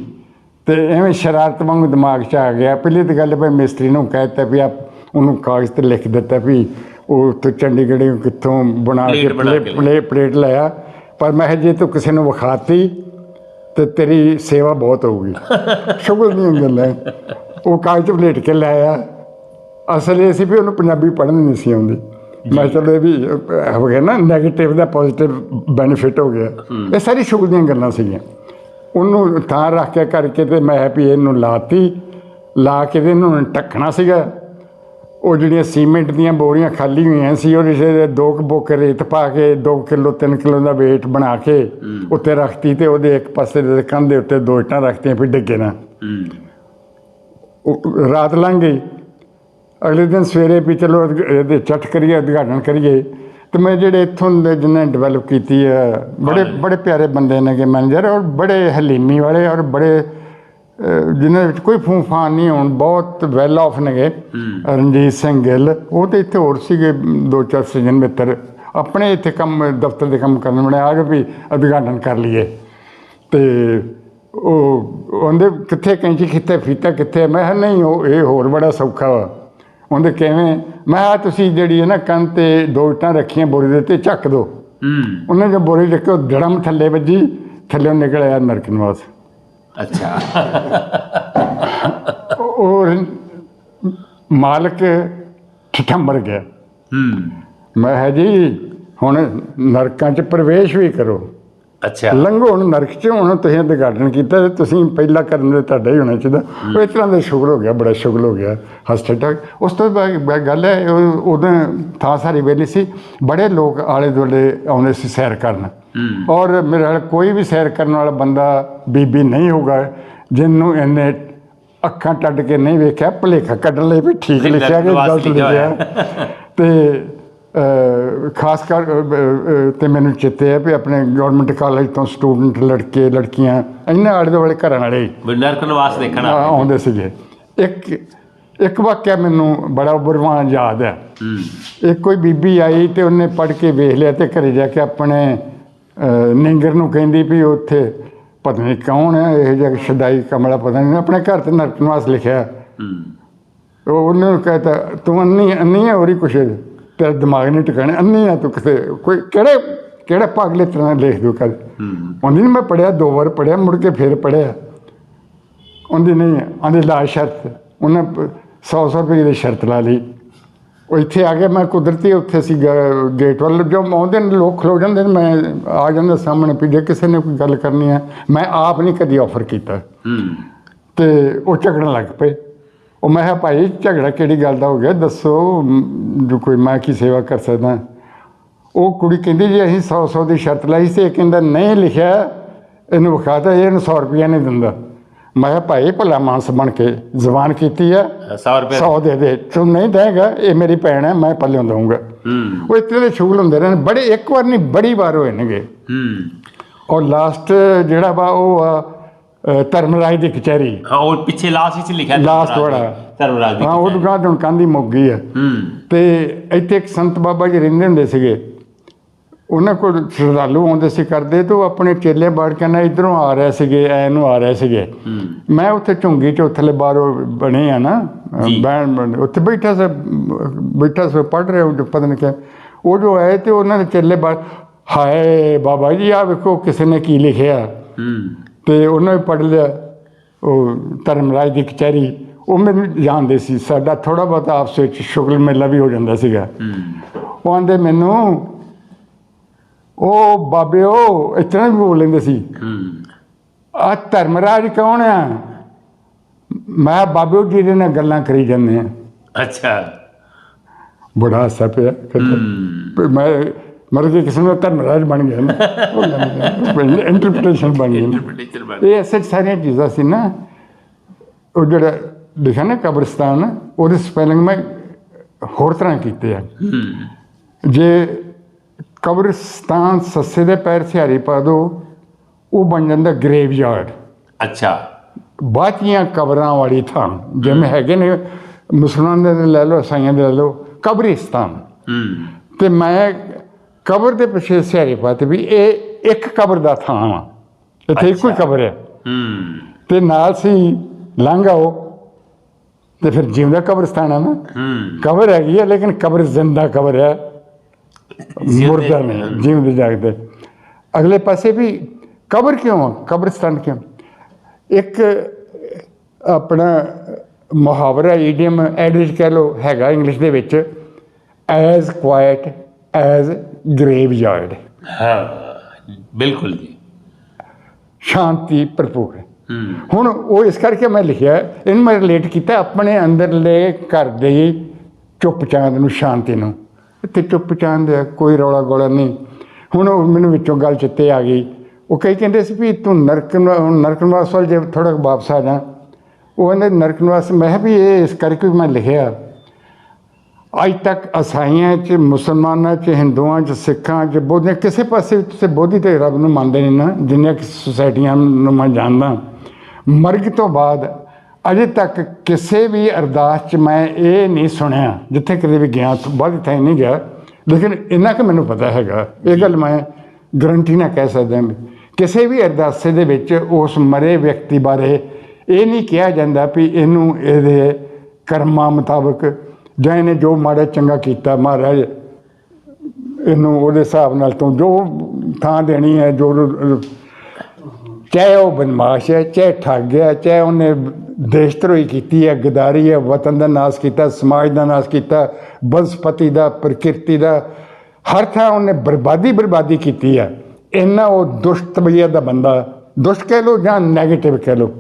ਤੇ ਐਵੇਂ ਸ਼ਰਾਰਤ ਵਾਂਗੂ ਦਿਮਾਗ 'ਚ ਆ ਗਿਆ ਪਹਿਲੀ ਤਾਂ ਗੱਲ ਵੀ ਮਿਸਤਰੀ ਨੂੰ ਕਹਿ ਦਿੱਤਾ ਵੀ ਆ ਉਹਨੂੰ ਕਾਗਜ਼ ਤੇ ਲਿਖ ਦਿੱਤਾ ਵੀ ਉਹ ਤੋਂ ਚੰਡੀਗੜ੍ਹੋਂ ਕਿੱਥੋਂ ਬਣਾ ਕੇ। ਪਲੇ ਪਲੇਟ ਲਾਇਆ ਪਰ ਮੈਂ ਜੇ ਤੂੰ ਕਿਸੇ ਨੂੰ ਵਿਖਾਤੀ ਤੇ ਤੇਰੀ ਸੇਵਾ ਬਹੁਤ ਹੋਊਗੀ। ਸ਼ੁਗਰ ਨਹੀਂ ਗੱਲਾਂ ਉਹ ਕਾਗਜ਼ ਪਲੇਟ ਕੇ ਲਾਇਆ ਅਸਲ ਇਹ ਸੀ ਵੀ ਉਹਨੂੰ ਪੰਜਾਬੀ ਪੜ੍ਹਨ ਨਹੀਂ ਸੀ ਆਉਂਦੀ। ਮੈਂ ਚਲੋ ਇਹ ਵੀ ਹੋ ਗਿਆ ਨਾ 네ਗੇਟਿਵ ਦਾ ਪੋਜ਼ਿਟਿਵ ਬੈਨੀਫਿਟ ਹੋ ਗਿਆ। ਇਹ ਸਾਰੀ ਸ਼ੁਗਰ ਦੀਆਂ ਗੱਲਾਂ ਸੀਗੀਆਂ। ਉਹਨੂੰ ਥਾਂ ਰੱਖ ਕੇ ਕਰਕੇ ਤੇ ਮੈਂ ਵੀ ਇਹਨੂੰ ਲਾਤੀ। ਲਾ ਕੇ ਤੇ ਇਹਨੂੰ ਢੱਕਣਾ ਸੀਗਾ। ਉਹ ਜਿਹੜੀਆਂ ਸੀਮੈਂਟ ਦੀਆਂ ਬੋਰੀਆਂ ਖਾਲੀ ਹੋਈਆਂ ਸੀ ਉਹਦੇ 'ਚ ਦੋ ਕੁ ਬੋਕ ਰੇਤ ਪਾ ਕੇ 2 ਕਿਲੋ 3 ਕਿਲੋ ਦਾ weight ਬਣਾ ਕੇ ਉੱਤੇ ਰੱਖਤੀ ਤੇ ਉਹਦੇ ਇੱਕ ਪਾਸੇ ਦੇ ਕੰਧ ਦੇ ਉੱਤੇ ਦੋ ਇੱਟਾਂ ਰੱਖਤੀਆਂ ਵੀ ਡਿੱਗੇ ਨਾ। ਉਹ ਰਾਤ ਲੰਘ ਗਈ। ਅਗਲੇ ਦਿਨ ਸਵੇਰੇ ਵੀ ਚਲੋ ਇਹਦੇ ਚੱਟ ਕਰੀਏ ਉਦਘਾਟਨ ਕਰੀਏ ਤੇ ਮੈਂ ਜਿਹੜੇ ਇੱਥੋਂ ਦੇ ਜਿਹਨੇ ਡਿਵੈਲਪ ਕੀਤੀ ਹੈ ਬੜੇ ਬੜੇ ਪਿਆਰੇ ਬੰਦੇ ਨੇ ਕਿ ਮੈਨੇਜਰ ਔਰ ਬੜੇ ਹਲੀਮੀ ਵਾਲੇ ਔਰ ਬੜੇ ਜਿਨ੍ਹਾਂ ਵਿੱਚ ਕੋਈ ਫੂਫਾਨ ਨਹੀਂ ਹੋਣ ਬਹੁਤ ਵੈਲ ਆਫ ਨੇਗੇ ਰਣਜੀਤ ਸਿੰਘ ਗਿੱਲ। ਉਹ ਤੇ ਇੱਥੇ ਹੋਰ ਸੀਗੇ ਦੋ ਚਾਰ ਸਜਨ ਮਿੱਤਰ। ਆਪਣੇ ਇੱਥੇ ਕੰਮ ਦਫ਼ਤਰ ਦੇ ਕੰਮ ਕਰਨ ਵਾਲੇ ਆ ਗਏ ਵੀ ਉਦਘਾਟਨ ਕਰ ਲਈਏ। ਤੇ ਉਹ ਉਹਦੇ ਕਿੱਥੇ ਕੈਂਚੀ ਕਿੱਥੇ ਫੀਤਾ ਕਿੱਥੇ? ਮੈਂ ਨਹੀਂ ਉਹ ਇਹ ਹੋਰ ਬੜਾ ਸੌਖਾ ਵਾ। ਉਹਦੇ ਕਿਵੇਂ? ਮੈਂ ਆ ਤੁਸੀਂ ਜਿਹੜੀ ਹੈ ਨਾ ਕੰਨ ਤੇ ਦੋ ਇੱਟਾਂ ਰੱਖੀਆਂ ਬੋਰੀ ਦੇ ਉੱਤੇ ਚੱਕ ਦੋ। ਹੂੰ। ਉਹਨੇ ਜੋ ਬੋਰੀ ਰੱਖੀ ਉਹ ਧੜਮ ਥੱਲੇ ਵੱਜੀ। ਥੱਲੇ ਨਿਕਲ ਆਇਆ ਨਰਕ ਨਿਵਾਸ। ਅੱਛਾ। ਉਹ ਮਾਲਕ ਠਿਠਾ ਮਰ ਗਿਆ। ਹੂੰ। ਮੈਂ ਕਿਹਾ ਜੀ ਹੁਣ ਨਰਕਾਂ 'ਚ ਪ੍ਰਵੇਸ਼ ਵੀ ਕਰੋ। ਅੱਛਾ। ਲੰਘੋ ਹੁਣ ਨਰਕ 'ਚ ਹੁਣ ਤੁਸੀਂ ਉਦਘਾਟਨ ਕੀਤਾ ਤੇ ਤੁਸੀਂ ਪਹਿਲਾਂ ਕਰਨ ਦੇ ਤੁਹਾਡਾ ਹੀ ਹੋਣਾ ਚਾਹੀਦਾ। ਉਹ ਇਸ ਤਰ੍ਹਾਂ ਦਾ ਸ਼ੁਗਰ ਹੋ ਗਿਆ ਬੜਾ ਸ਼ੁਗਰ ਹੋ ਗਿਆ ਹਸਤੇ ਟਕ ਉਸ ਤੋਂ ਬਾਅਦ ਬ- ਗੱਲ ਹੈ ਉਹ- ਉਦੋਂ ਥਾਂ ਸਾਰੀ ਵੇਲੀ ਸੀ। ਬੜੇ ਲੋਕ ਆਲੇ ਦੁਆਲੇ ਆਉਂਦੇ ਸੀ ਸੈਰ ਕਰਨ। ਔਰ ਮੇਰੇ ਨਾਲ ਕੋਈ ਵੀ ਸੈਰ ਕਰਨ ਵਾਲਾ ਬੰਦਾ ਬੀਬੀ ਨਹੀਂ ਹੋਊਗਾ ਜਿਹਨੂੰ ਇਹਨੇ ਅੱਖਾਂ ਟੱਡ ਕੇ ਨਹੀਂ ਵੇਖਿਆ ਭੁਲੇਖਾ ਕੱਢ ਲਈ ਵੀ ਠੀਕ ਲਿਖਿਆ ਕਿ ਗਲਤ ਲਿਖਿਆ। ਤੇ ਖਾਸ ਕਰ ਤੇ ਮੈਨੂੰ ਚਿੱਤੇ ਹੈ ਵੀ ਆਪਣੇ ਗਵਰਨਮੈਂਟ ਕਾਲਜ ਤੋਂ ਸਟੂਡੈਂਟ ਲੜਕੇ ਲੜਕੀਆਂ ਇੰਨੇ ਆਲੇ ਦੁਆਲੇ ਘਰਾਂ ਵਾਲੇ ਨਰਕ ਨਿਵਾਸ ਦੇਖਣਾ ਆ- ਆਉਂਦੇ। ਸੀਗੇ। ਇੱਕ ਇੱਕ ਵਾਕਿਆ ਮੈਨੂੰ ਬੜਾ ਬੁਰਵਾਨ ਯਾਦ ਹੈ। ਇੱਕ ਕੋਈ ਬੀਬੀ ਆਈ ਤੇ ਉਹਨੇ ਪੜ ਕੇ ਵੇਖ ਲਿਆ ਤੇ ਘਰੇ ਜਾ ਕੇ ਆਪਣੇ ਨਿੰਗਰ ਨੂੰ ਕਹਿੰਦੀ ਵੀ ਉੱਥੇ ਪਤਾ ਨਹੀਂ ਕੌਣ ਹੈ ਇਹ ਜਿਹਾ ਸ਼ਦਾਈ ਕਮਲਾ ਪਤਾ ਨਹੀਂ ਆਪਣੇ ਘਰ ਤੇ ਨਰਕ ਨਿਵਾਸ ਲਿਖਿਆ ਹੂੰ। ਉਹ ਉਹਨੇ ਕਹਤਾ ਤੂੰ ਅੰਨੀ ਅੰਨੀ ਹੈ ਹੋਰੀ ਕੁਛ? ਤੇਰਾ ਦਿਮਾਗ ਨਹੀਂ ਟਿਕਾਣੇ ਅੰਨੀ ਹੈ ਤੂੰ ਕਿਤੇ ਕੋਈ ਕਿਹੜੇ ਕਿਹੜੇ ਪਾਗਲੇ ਤਰ੍ਹਾਂ ਲਿਖ ਦਿਓ ਕਰ? ਹੂੰ। ਉਹਦੀ ਨੀ ਮੈਂ ਪੜਿਆ ਦੋ ਵਾਰ ਪੜਿਆ ਮੁੜ ਕੇ ਫਿਰ ਪੜਿਆ ਉਹਦੀ ਨਹੀਂ ਉਹਦੀ ਲਾ ਸ਼ਰਤ ਉਹਨੇ 100 100 ਰੁਪਏ ਦੀ ਸ਼ਰਤ ਲਾ ਲਈ। ਉਹ ਇੱਥੇ ਆ ਗਿਆ ਮੈਂ ਕੁਦਰਤੀ ਉੱਥੇ ਸੀ ਗੇਟ ਵੱਲ। ਜੋ ਆਉਂਦੇ ਨੇ ਲੋਕ ਖਲੋ ਜਾਂਦੇ ਨੇ ਮੈਂ ਆ ਜਾਂਦਾ ਸਾਹਮਣੇ ਵੀ ਜੇ ਕਿਸੇ ਨੇ ਕੋਈ ਗੱਲ ਕਰਨੀ ਹੈ ਮੈਂ ਆਪ ਨਹੀਂ ਕਦੀ ਆਫਰ ਕੀਤਾ। ਤੇ ਉਹ ਝਗੜਨ ਲੱਗ ਪਏ। ਉਹ ਮੈਂ ਕਿਹਾ ਭਾਈ ਝਗੜਾ ਕਿਹੜੀ ਗੱਲ ਦਾ ਹੋ ਗਿਆ? ਦੱਸੋ ਜੋ ਕੋਈ ਮੈਂ ਕੀ ਸੇਵਾ ਕਰ ਸਕਦਾ? ਉਹ ਕੁੜੀ ਕਹਿੰਦੀ ਜੀ ਅਸੀਂ 100 100 ਦੀ ਸ਼ਰਤ ਲਾਈ ਸੀ ਇਹ ਕਹਿੰਦਾ ਨਹੀਂ ਲਿਖਿਆ ਇਹਨੂੰ ਵਿਖਾਤਾ ਇਹ ਇਹਨੂੰ 100 ਰੁਪਇਆ ਨਹੀਂ ਦਿੰਦਾ ਮੈਂ ਭਾਈ ਭਲਾ ਮਾਨਸ ਬਣ ਕੇ ਜ਼ਬਾਨ ਕੀਤੀ ਆ। 100 ਰੁਪਏ। 100 ਦੇ ਦੇ। ਤੂੰ ਨਹੀਂ ਦੇਗਾ ਇਹ ਮੇਰੀ ਭੈਣ ਹੈ ਮੈਂ ਪੱਲਿਓਂ ਦਊਂਗਾ। ਹੂੰ। ਉਹ ਇਤਨੇ ਦੇ ਸ਼ੁਗਲ ਹੁੰਦੇ ਰਹੇ ਬੜੇ ਇੱਕ ਵਾਰ ਨਹੀਂ ਬੜੀ ਵਾਰ ਹੋਏ ਨੇਗੇ। ਹੂੰ। ਔਰ ਲਾਸਟ ਜਿਹੜਾ ਵਾ ਉਹ ਆ ਧਰਮਰਾਜ ਦੀ ਕਚਹਿਰੀ। ਹਾਂ ਉਹ ਪਿੱਛੇ ਲਾਸਟ ਵਿੱਚ ਲਿਖਿਆ ਧਰਮਰਾਜ ਵਾਲਾ। ਧਰਮਰਾਜ ਦੀ ਹਾਂ ਉਹ ਦੁਕਾਨ ਹੁਣ ਮੁੱਕ ਗਈ ਹੂੰ। ਤੇ ਇੱਥੇ ਇੱਕ ਸੰਤ ਬਾਬਾ ਜੀ ਰਹਿੰਦੇ ਹੁੰਦੇ ਸੀਗੇ। ਉਹਨਾਂ ਕੋਲ ਸ਼ਰਧਾਲੂ ਆਉਂਦੇ ਸੀ ਕਰਦੇ ਤੇ ਉਹ ਆਪਣੇ ਚੇਲੇ ਬਾੜ ਕੇ ਨਾ ਇਧਰੋਂ ਆ ਰਹੇ ਸੀਗੇ ਐ ਨੂੰ ਆ ਰਹੇ ਸੀਗੇ। ਮੈਂ ਉੱਥੇ ਝੁੰਗੀ ਚ ਉੱਥਲੇ ਬਾਹਰੋਂ ਬਣੇ ਆ ਨਾ। ਬੈਣ ਬਣ- ਉੱਥੇ ਬੈਠਾ ਸੀ ਬੈਠਾ ਸੀ ਪੜ ਰਹੇ ਉਹ ਪਤਾ ਨਹੀਂ ਕਿ ਉਹ ਜੋ ਆਏ ਤੇ ਉਹਨਾਂ ਦੇ ਚੇਲੇ ਬਾੜ ਹਾਏ ਬਾਬਾ ਜੀ ਆ ਵੇਖੋ ਕਿਸੇ ਨੇ ਕੀ ਲਿਖਿਆ। ਤੇ ਉਹਨਾਂ ਨੇ ਪੜ ਲਿਆ ਉਹ ਧਰਮਰਾਜ ਦੀ ਕਚਹਿਰੀ। ਉਹ ਮੈਨੂੰ ਜਾਣਦੇ ਸੀ ਸਾਡਾ ਥੋੜਾ ਬਹੁਤ ਆਪਸ ਵਿੱਚ ਸ਼ੁਗਲ ਮੇਲਾ ਵੀ ਹੋ ਜਾਂਦਾ ਸੀਗਾ। ਉਹ ਆਂਦੇ ਮੈਨੂੰ ਉਹ ਬਾਬਿਓ ਇਤਨਾ ਵੀ ਬੋਲ ਲੈਂਦੇ ਸੀ। ਹੂੰ। ਆ ਧਰਮਰਾਜ ਕੌਣ ਆ? ਮੈਂ ਬਾਬਿਓ ਜੀ ਦੇ ਨਾਲ ਗੱਲਾਂ ਕਰੀ ਜਾਂਦੇ ਆ ਅੱਛਾ। ਬੜਾ ਹਾਸਾ ਪਿਆ। ਮੈਂ ਮਰ ਕੇ ਕਿਸੇ ਨੂੰ ਧਰਮਰਾਜ ਬਣ ਗਿਆ ਨਾ। ਇੰਟਰਪ੍ਰੀਟੇਸ਼ਨ ਬਣ ਗਈ ਇਹ ਐਸੇ ਸਾਰੀਆਂ ਚੀਜ਼ਾਂ ਸੀ ਨਾ। ਉਹ ਜਿਹੜਾ ਲਿਖਿਆ ਨਾ ਕਬਰਸਤਾਨ ਉਹਦੇ ਸਪੈਲਿੰਗ ਮੈਂ ਹੋਰ ਤਰ੍ਹਾਂ ਕੀਤੇ ਆ। ਜੇ ਕਬਰਸਤਾਨ ਸੱਸੇ ਦੇ ਪੈਰ ਸਿਹਾਰੀ ਪਾ ਦੋ ਉਹ ਬਣ ਜਾਂਦਾ ਗ੍ਰੇਵ ਯਾਰਡ ਅੱਛਾ ਬਾਚੀਆਂ ਕਬਰਾਂ ਵਾਲੀ ਥਾਂ ਜਿਵੇਂ ਹੈਗੇ ਨੇ ਮੁਸਲਮਾਨਾਂ ਦੇ ਲੈ ਲਓ ਇਸਾਈਆਂ ਦੇ ਲੈ ਲਓ ਕਬਰਿਸਤਾਨ। ਹੂੰ। ਤੇ ਮੈਂ ਕਬਰ ਦੇ ਪਿੱਛੇ ਸਿਆਰੇ ਪਾਤੇ ਵੀ ਇਹ ਇੱਕ ਕਬਰ ਦਾ ਥਾਂ ਵਾ ਇੱਥੇ ਇੱਕੋ ਹੀ। ਕਬਰ ਹੈ ਹੂੰ। ਤੇ ਨਾਲ ਸੀ ਲੰਘ ਆਓ ਤੇ ਫਿਰ ਜਿਉਂਦਾ ਕਬਰਸਤਾਨ ਹੈ ਨਾ। ਹੂੰ। ਕਬਰ ਹੈਗੀ ਹੈ ਲੇਕਿਨ ਕਬਰ ਜ਼ਿੰਦਾ ਕਬਰ ਹੈ ਮੁਰਦਾ ਨਹੀਂ ਜਿਉਂਦੇ ਜਾਗਦੇ ਅਗਲੇ ਪਾਸੇ ਵੀ ਕਬਰ ਕਿਉਂ ਆ ਕਬਰਸਤਾਨ ਕਿਉਂ ਇੱਕ ਆਪਣਾ ਮੁਹਾਵਰਾ ਈਡੀਅਮ ਐਡਿਜ ਕਹਿ ਲੋ ਹੈਗਾ ਇੰਗਲਿਸ਼ ਦੇ ਵਿੱਚ as quiet as graveyard ਹਾਂ ਬਿਲਕੁਲ ਜੀ ਸ਼ਾਂਤੀ ਭਰਪੂਰ ਹੁਣ ਉਹ ਇਸ ਕਰਕੇ ਮੈਂ ਲਿਖਿਆ ਇਹਨੂੰ ਮੈਂ ਰਿਲੇਟ ਕੀਤਾ ਆਪਣੇ ਅੰਦਰਲੇ ਘਰ ਦੇ ਚੁੱਪ ਚਾਂਦ ਨੂੰ ਸ਼ਾਂਤੀ ਨੂੰ ਇੱਥੇ ਚੁੱਪ ਚਾਂਦ ਹੈ ਕੋਈ ਰੌਲਾ ਗੋਲਾ ਨਹੀਂ। ਹੁਣ ਉਹ ਮੈਨੂੰ ਵਿੱਚੋਂ ਗੱਲ ਚਿੱਤੇ ਆ ਗਈ। ਉਹ ਕਈ ਕਹਿੰਦੇ ਸੀ ਵੀ ਤੂੰ ਨਰਕ ਨਰਕ ਨਿਵਾਸ ਵੱਲ ਜੇ ਥੋੜਾ ਵਾਪਸ ਆ ਜਾ। ਉਹ ਕਹਿੰਦੇ ਨਰਕ ਨਿਵਾਸ ਮੈਂ ਕਿਹਾ ਵੀ ਇਹ ਇਸ ਕਰਕੇ ਮੈਂ ਲਿਖਿਆ। ਅੱਜ ਤੱਕ ਅਸਾਈਆਂ 'ਚ, ਮੁਸਲਮਾਨਾਂ 'ਚ, ਹਿੰਦੂਆਂ 'ਚ, ਸਿੱਖਾਂ 'ਚ, ਬੋਧੀਆਂ ਕਿਸੇ ਪਾਸੇ ਤੁਸੀਂ ਬੋਧੀ ਤੇ ਰੱਬ ਨੂੰ ਮੰਨਦੇ ਨਹੀਂ ਨਾ, ਜਿੰਨੀਆਂ ਕਿ ਸੁਸਾਇਟੀਆਂ ਨੂੰ ਮੈਂ ਜਾਣਦਾ। ਮਰਗ ਤੋਂ ਬਾਅਦ ਅਜੇ ਤੱਕ ਕਿਸੇ ਵੀ ਅਰਦਾਸ 'ਚ ਮੈਂ ਇਹ ਨਹੀਂ ਸੁਣਿਆ ਜਿੱਥੇ ਕਦੇ ਵੀ ਗਿਆ ਬਾਹਰ ਥਾਂ ਨਹੀਂ ਗਿਆ। ਲੇਕਿਨ ਇੰਨਾ ਕਿ ਮੈਨੂੰ ਪਤਾ ਹੈਗਾ ਇਹ ਗੱਲ ਮੈਂ ਗਰੰਟੀ ਨਾਲ ਕਹਿ ਸਕਦਾ ਕਿਸੇ ਵੀ ਅਰਦਾਸੇ ਦੇ ਵਿੱਚ ਉਸ ਮਰੇ ਵਿਅਕਤੀ ਬਾਰੇ ਇਹ ਨਹੀਂ ਕਿਹਾ ਜਾਂਦਾ ਵੀ ਇਹਨੂੰ ਇਹਦੇ ਕਰਮਾਂ ਮੁਤਾਬਕ ਜਾਂ ਇਹਨੇ ਜੋ ਮਾੜਾ ਚੰਗਾ ਕੀਤਾ ਮਹਾਰਾਜ ਇਹਨੂੰ ਉਹਦੇ ਹਿਸਾਬ ਨਾਲ ਤੂੰ ਜੋ ਥਾਂ ਦੇਣੀ ਹੈ ਜੋ ਚਾਹੇ ਉਹ ਬਦਮਾਸ਼ ਹੈ ਚਾਹੇ ਠੱਗ ਗਿਆ ਚਾਹੇ ਉਹਨੇ ਦੇਸ਼ਧਰੋਹੀ ਕੀਤੀ ਹੈ ਗਦਾਰੀ ਹੈ ਵਤਨ ਦਾ ਨਾਸ ਕੀਤਾ ਸਮਾਜ ਦਾ ਨਾਸ ਕੀਤਾ ਬਨਸਪਤੀ ਦਾ ਪ੍ਰਕਿਰਤੀ ਦਾ ਹਰ ਥਾਂ ਉਹਨੇ ਬਰਬਾਦੀ ਬਰਬਾਦੀ ਕੀਤੀ ਹੈ। ਇੰਨਾ ਉਹ ਦੁਸ਼ਟ ਤਬੀਅਤ ਦਾ ਬੰਦਾ ਦੁਸ਼ਟ ਕਹਿ ਲੋ ਜਾਂ ਨੈਗੇਟਿਵ ਕਹਿ ਲੋ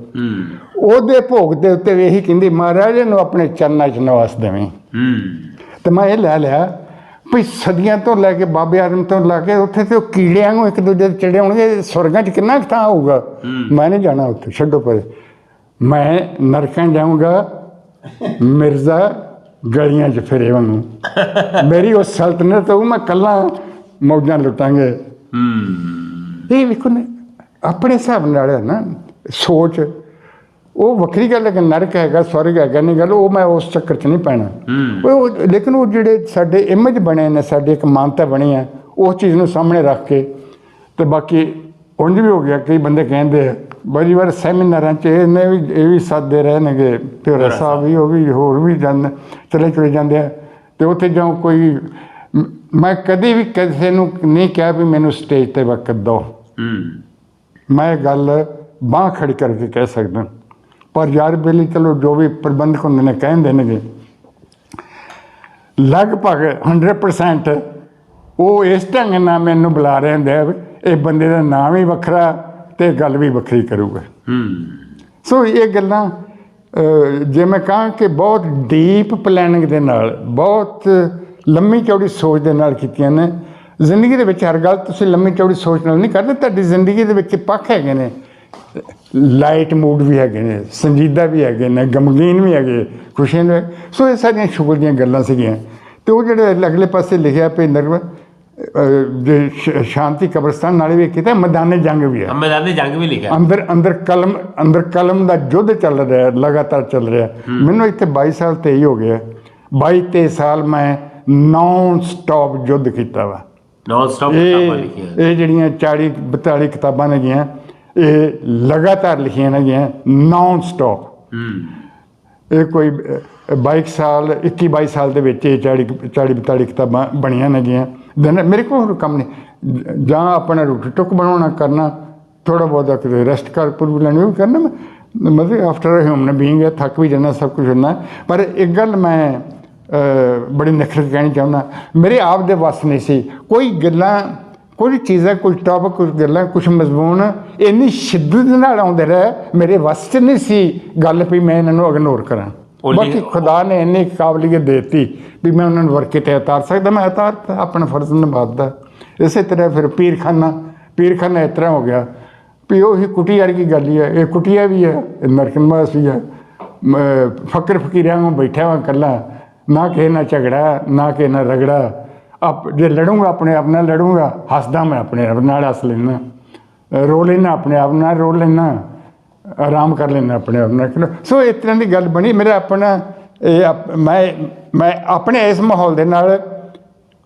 ਉਹਦੇ ਭੋਗ ਦੇ ਉੱਤੇ ਇਹੀ ਕਹਿੰਦੀ ਮਹਾਰਾਜ ਨੂੰ ਆਪਣੇ ਚਰਨਾਂ 'ਚ ਨਿਵਾਸ ਦੇਵੇਂ। ਤੇ ਮੈਂ ਇਹ ਲੈ ਲਿਆ ਵੀ ਸਦੀਆਂ ਤੋਂ ਲੈ ਕੇ ਬਾਬੇ ਆਦਮ ਤੋਂ ਲੈ ਕੇ ਉੱਥੇ ਤੇ ਉਹ ਕੀੜਿਆਂ ਨੂੰ ਇੱਕ ਦੂਜੇ ਤੇ ਚੜੇ ਹੋਣਗੇ ਸਵਰਗਾਂ 'ਚ ਕਿੰਨਾ ਥਾਂ ਹੋਊਗਾ। ਮੈਂ ਨਹੀਂ ਜਾਣਾ ਉੱਥੇ ਛੱਡੋ ਪਰੇ। ਮੈਂ ਨਰਕਾਂ ਜਾਊਂਗਾ। ਮਿਰਜ਼ਾ ਗਲੀਆਂ 'ਚ ਫਿਰੇ ਵਾਂਗੂ। ਮੇਰੀ ਉਹ ਸਲਤਨਤ ਉਹ ਮੈਂ ਕੱਲਾ ਮੌਜਾਂ ਲੁੱਟਾਂਗੇ। ਹੂੰ। ਇਹ ਵੇਖੋ ਨੇ ਆਪਣੇ ਹਿਸਾਬ ਨਾਲ ਹੈ ਨਾ ਸੋਚ। ਉਹ ਵੱਖਰੀ ਗੱਲ ਹੈ ਕਿ ਨਰਕ ਹੈਗਾ ਸਵਰਗ ਹੈਗਾ ਨਹੀਂ ਗੱਲ ਉਹ ਮੈਂ ਉਸ ਚੱਕਰ 'ਚ ਨਹੀਂ ਪੈਣਾ। ਉਹ- ਲੇਕਿਨ ਉਹ ਜਿਹੜੇ ਸਾਡੇ ਇਮੇਜ ਬਣੇ ਨੇ ਸਾਡੇ ਇੱਕ ਮਾਨਤਾ ਬਣੀ ਹੈ ਉਸ ਚੀਜ਼ ਨੂੰ ਸਾਹਮਣੇ ਰੱਖ ਕੇ ਤੇ ਬਾਕੀ ਉਂਝ ਵੀ ਹੋ ਗਿਆ ਕਈ ਬੰਦੇ ਕਹਿੰਦੇ ਆ ਬੜੀ ਵਾਰ ਸੈਮੀਨਾਰਾਂ 'ਚ ਇਹਨੇ ਵੀ ਇਹ ਵੀ ਸਾਦੇ ਰਹਿਣਗੇ ਪਿਓਰਾ ਸਾਹਿਬ ਵੀ ਉਹ ਵੀ ਹੋਰ ਵੀ ਜਾਂਦੇ ਚਲੇ ਚਲੇ ਜਾਂਦੇ ਆ। ਤੇ ਉੱਥੇ ਜਾਂ ਕੋਈ ਮ- ਕਦੀ ਵੀ ਕਿਸੇ ਨੂੰ ਨਹੀਂ ਕਿਹਾ ਵੀ ਮੈਨੂੰ ਸਟੇਜ ਤੇ ਵਕਤ ਦਿਓ ਮੈਂ ਗੱਲ ਬਾਂਹ ਖੜੀ ਕਰਕੇ ਕਹਿ ਸਕਦਾ। ਪਰ ਯਾਰ ਬੇਲੀ ਚਲੋ ਜੋ ਵੀ ਪ੍ਰਬੰਧਕ ਹੁੰਦੇ ਨੇ ਕਹਿੰਦੇ ਨੇਗੇ ਲਗਭਗ 100% ਉਹ ਇਸ ਢੰਗ ਨਾਲ ਮੈਨੂੰ ਬੁਲਾ ਰਹੇ ਹੁੰਦੇ ਆ ਇਹ ਬੰਦੇ ਦਾ ਨਾਮ ਹੀ ਵੱਖਰਾ ਤੇ ਗੱਲ ਵੀ ਵੱਖਰੀ ਕਰੂਗਾ। ਹੂੰ। ਸੋ ਇਹ ਗੱਲਾਂ ਜੇ ਮੈਂ ਕਹਾਂ ਕਿ ਬਹੁਤ ਡੀਪ ਪਲੈਨਿੰਗ ਦੇ ਨਾਲ ਬਹੁਤ ਲੰਮੀ ਚੌੜੀ ਸੋਚ ਦੇ ਨਾਲ ਕੀਤੀਆਂ ਨੇ। ਜ਼ਿੰਦਗੀ ਦੇ ਵਿੱਚ ਹਰ ਗੱਲ ਤੁਸੀਂ ਲੰਮੀ ਚੌੜੀ ਸੋਚ ਨਾਲ ਨਹੀਂ ਕਰਦੇ ਤੁਹਾਡੀ ਜ਼ਿੰਦਗੀ ਦੇ ਵਿੱਚ ਪੱਖ ਹੈਗੇ ਨੇ। ਲਾਈਟ ਮੂਡ ਵੀ ਹੈਗੇ ਨੇ ਸੰਜੀਦਾ ਵੀ ਹੈਗੇ ਨੇ ਗਮਗੀਨ ਵੀ ਹੈਗੇ ਖੁਸ਼ੀ ਨੇ ਸੋ ਇਹ ਸਾਰੀਆਂ ਸ਼ੁਗਰ ਦੀਆਂ ਗੱਲਾਂ ਸੀਗੀਆਂ। ਤੇ ਉਹ ਜਿਹੜੇ ਅਗਲੇ ਪਾਸੇ ਲਿਖਿਆ ਪਈ ਨਰਮ ਜੇ ਸ਼ਾਂਤੀ ਕਬਰਸਤਾਨ ਨਾਲੇ ਵੀ ਕੀਤਾ ਮੈਦਾਨੇ ਜੰਗ ਵੀ ਹੈ। ਮੈਦਾਨੇ ਜੰਗ ਵੀ ਲਿਖਿਆ। ਅੰਦਰ ਅੰਦਰ ਕਲਮ ਅੰਦਰ ਕਲਮ ਦਾ ਯੁੱਧ ਚੱਲ ਰਿਹਾ ਹੈ, ਲਗਾਤਾਰ ਚੱਲ ਰਿਹਾ। ਮੈਨੂੰ ਇੱਥੇ 22 ਸਾਲ ਤੇ ਹੀ ਹੋ ਗਿਆ 22 23 ਸਾਲ ਮੈਂ ਨਾਨ ਸਟਾਪ ਯੁੱਧ ਕੀਤਾ ਵਾ। ਨਾਨ ਸਟਾਪ ਕਿਤਾਬਾਂ ਇਹ ਲਿਖੀਆਂ। ਇਹ ਜਿਹੜੀਆਂ 40 42 ਕਿਤਾਬਾਂ ਨੇਗੀਆਂ ਇਹ ਲਗਾਤਾਰ ਲਿਖੀਆਂ ਨੇਗੀਆਂ ਨਾਨ ਸਟਾਪ ਇਹ ਕੋਈ ਅਹ, 22 ਸਾਲ 21 22 ਸਾਲ ਦੇ ਵਿੱਚ ਇਹ 40 40 42 ਕਿਤਾਬਾਂ ਬਣੀਆਂ ਨੇਗੀਆਂ ਦਿਨ ਮੇਰੇ ਕੋਲ ਹੋਰ ਕੰਮ ਨਹੀਂ। ਜ- ਜਾਂ ਆਪਣਾ ਰੋਟੀ ਟੁੱਕ ਬਣਾਉਣਾ ਕਰਨਾ ਥੋੜਾ ਬਹੁਤਾ ਕਿਤੇ ਰੈਸਟ ਕਰ ਪੁਰ ਲੈਣੀ, ਉਹ ਵੀ ਕਰਨਾ ਮੈਂ। ਮਤਲਬ ਆਫਟਰ ਹਿਊਮਨ ਬੀਇੰਗ ਹੈ ਥੱਕ ਵੀ ਜਾਂਦਾ, ਸਭ ਕੁਝ ਹੁੰਦਾ। ਪਰ ਇੱਕ ਗੱਲ ਮੈਂ ਬੜੀ ਨਖਰਤ ਕਹਿਣੀ ਚਾਹੁੰਦਾ। ਮੇਰੇ ਆਪ ਦੇ ਵੱਸ ਨਹੀਂ ਸੀ। ਕੋਈ ਗੱਲਾਂ, ਕੋਈ ਚੀਜ਼ਾਂ ਕੁਝ ਟੌਪਿਕ ਕੁਝ ਗੱਲਾਂ ਕੁਝ ਮਜ਼ਮੂਨ ਇੰਨੀ ਸ਼ਿੱਦਤ ਨਾਲ ਆਉਂਦੇ ਰਹੇ, ਮੇਰੇ ਵੱਸ 'ਚ ਨਹੀਂ ਸੀ। ਗੱਲ ਵੀ ਮੈਂ ਇਹਨਾਂ ਨੂੰ ਇਗਨੋਰ ਕਰਾਂ। ਬਾਕੀ ਖੁਦਾ ਨੇ ਇੰਨੀ ਕਾਬਲੀਅਤ ਦਿੱਤੀ ਵੀ ਮੈਂ ਉਹਨਾਂ ਨੂੰ ਵਰਕੇ ਤੇ ਉਤਾਰ ਸਕਦਾ, ਮੈਂ ਉਤਾਰਤਾ ਆਪਣਾ ਫਰਜ਼ ਨਿਭਾਤਾ। ਇਸੇ ਤਰ੍ਹਾਂ ਫਿਰ ਪੀਰਖਾਨਾ ਪੀਰਖਾਨਾ ਇਸ ਤਰ੍ਹਾਂ ਹੋ ਗਿਆ ਵੀ ਉਹੀ ਕੁਟੀ ਵਰਗੀ ਗੱਲ ਹੀ ਹੈ, ਇਹ ਕੁਟੀਆ ਵੀ ਹੈ, ਇਹ ਨਰਕਨਵਾਸ ਵੀ ਹੈ। ਫਕਰ ਫਕੀਰਿਆਂ ਨੂੰ ਬੈਠਿਆ ਵਾਂ ਇਕੱਲਾ, ਨਾ ਕਿਸੇ ਨਾਲ ਝਗੜਾ, ਨਾ ਕਿਸੇ ਨਾਲ ਰਗੜਾ। ਆਪ ਜੇ ਲੜੂੰਗਾ ਆਪਣੇ ਆਪ ਨਾਲ ਲੜੂੰਗਾ, ਹੱਸਦਾ ਮੈਂ ਆਪਣੇ ਆਪ ਨਾਲ ਹੱਸ ਲੈਣਾ ਰੋ ਲੈਣਾ ਆਪਣੇ ਆਪ ਨਾਲ ਰੋ ਲੈਣਾ ਆਰਾਮ ਕਰ ਲੈਣਾ ਆਪਣੇ ਆਪ ਨਾਲ ਸੋ ਇਸ ਤਰ੍ਹਾਂ ਦੀ ਗੱਲ ਬਣੀ, ਮੇਰਾ ਆਪਣਾ ਇਹ ਆਪ- ਮੈਂ ਮੈਂ ਆਪਣੇ ਇਸ ਮਾਹੌਲ ਦੇ ਨਾਲ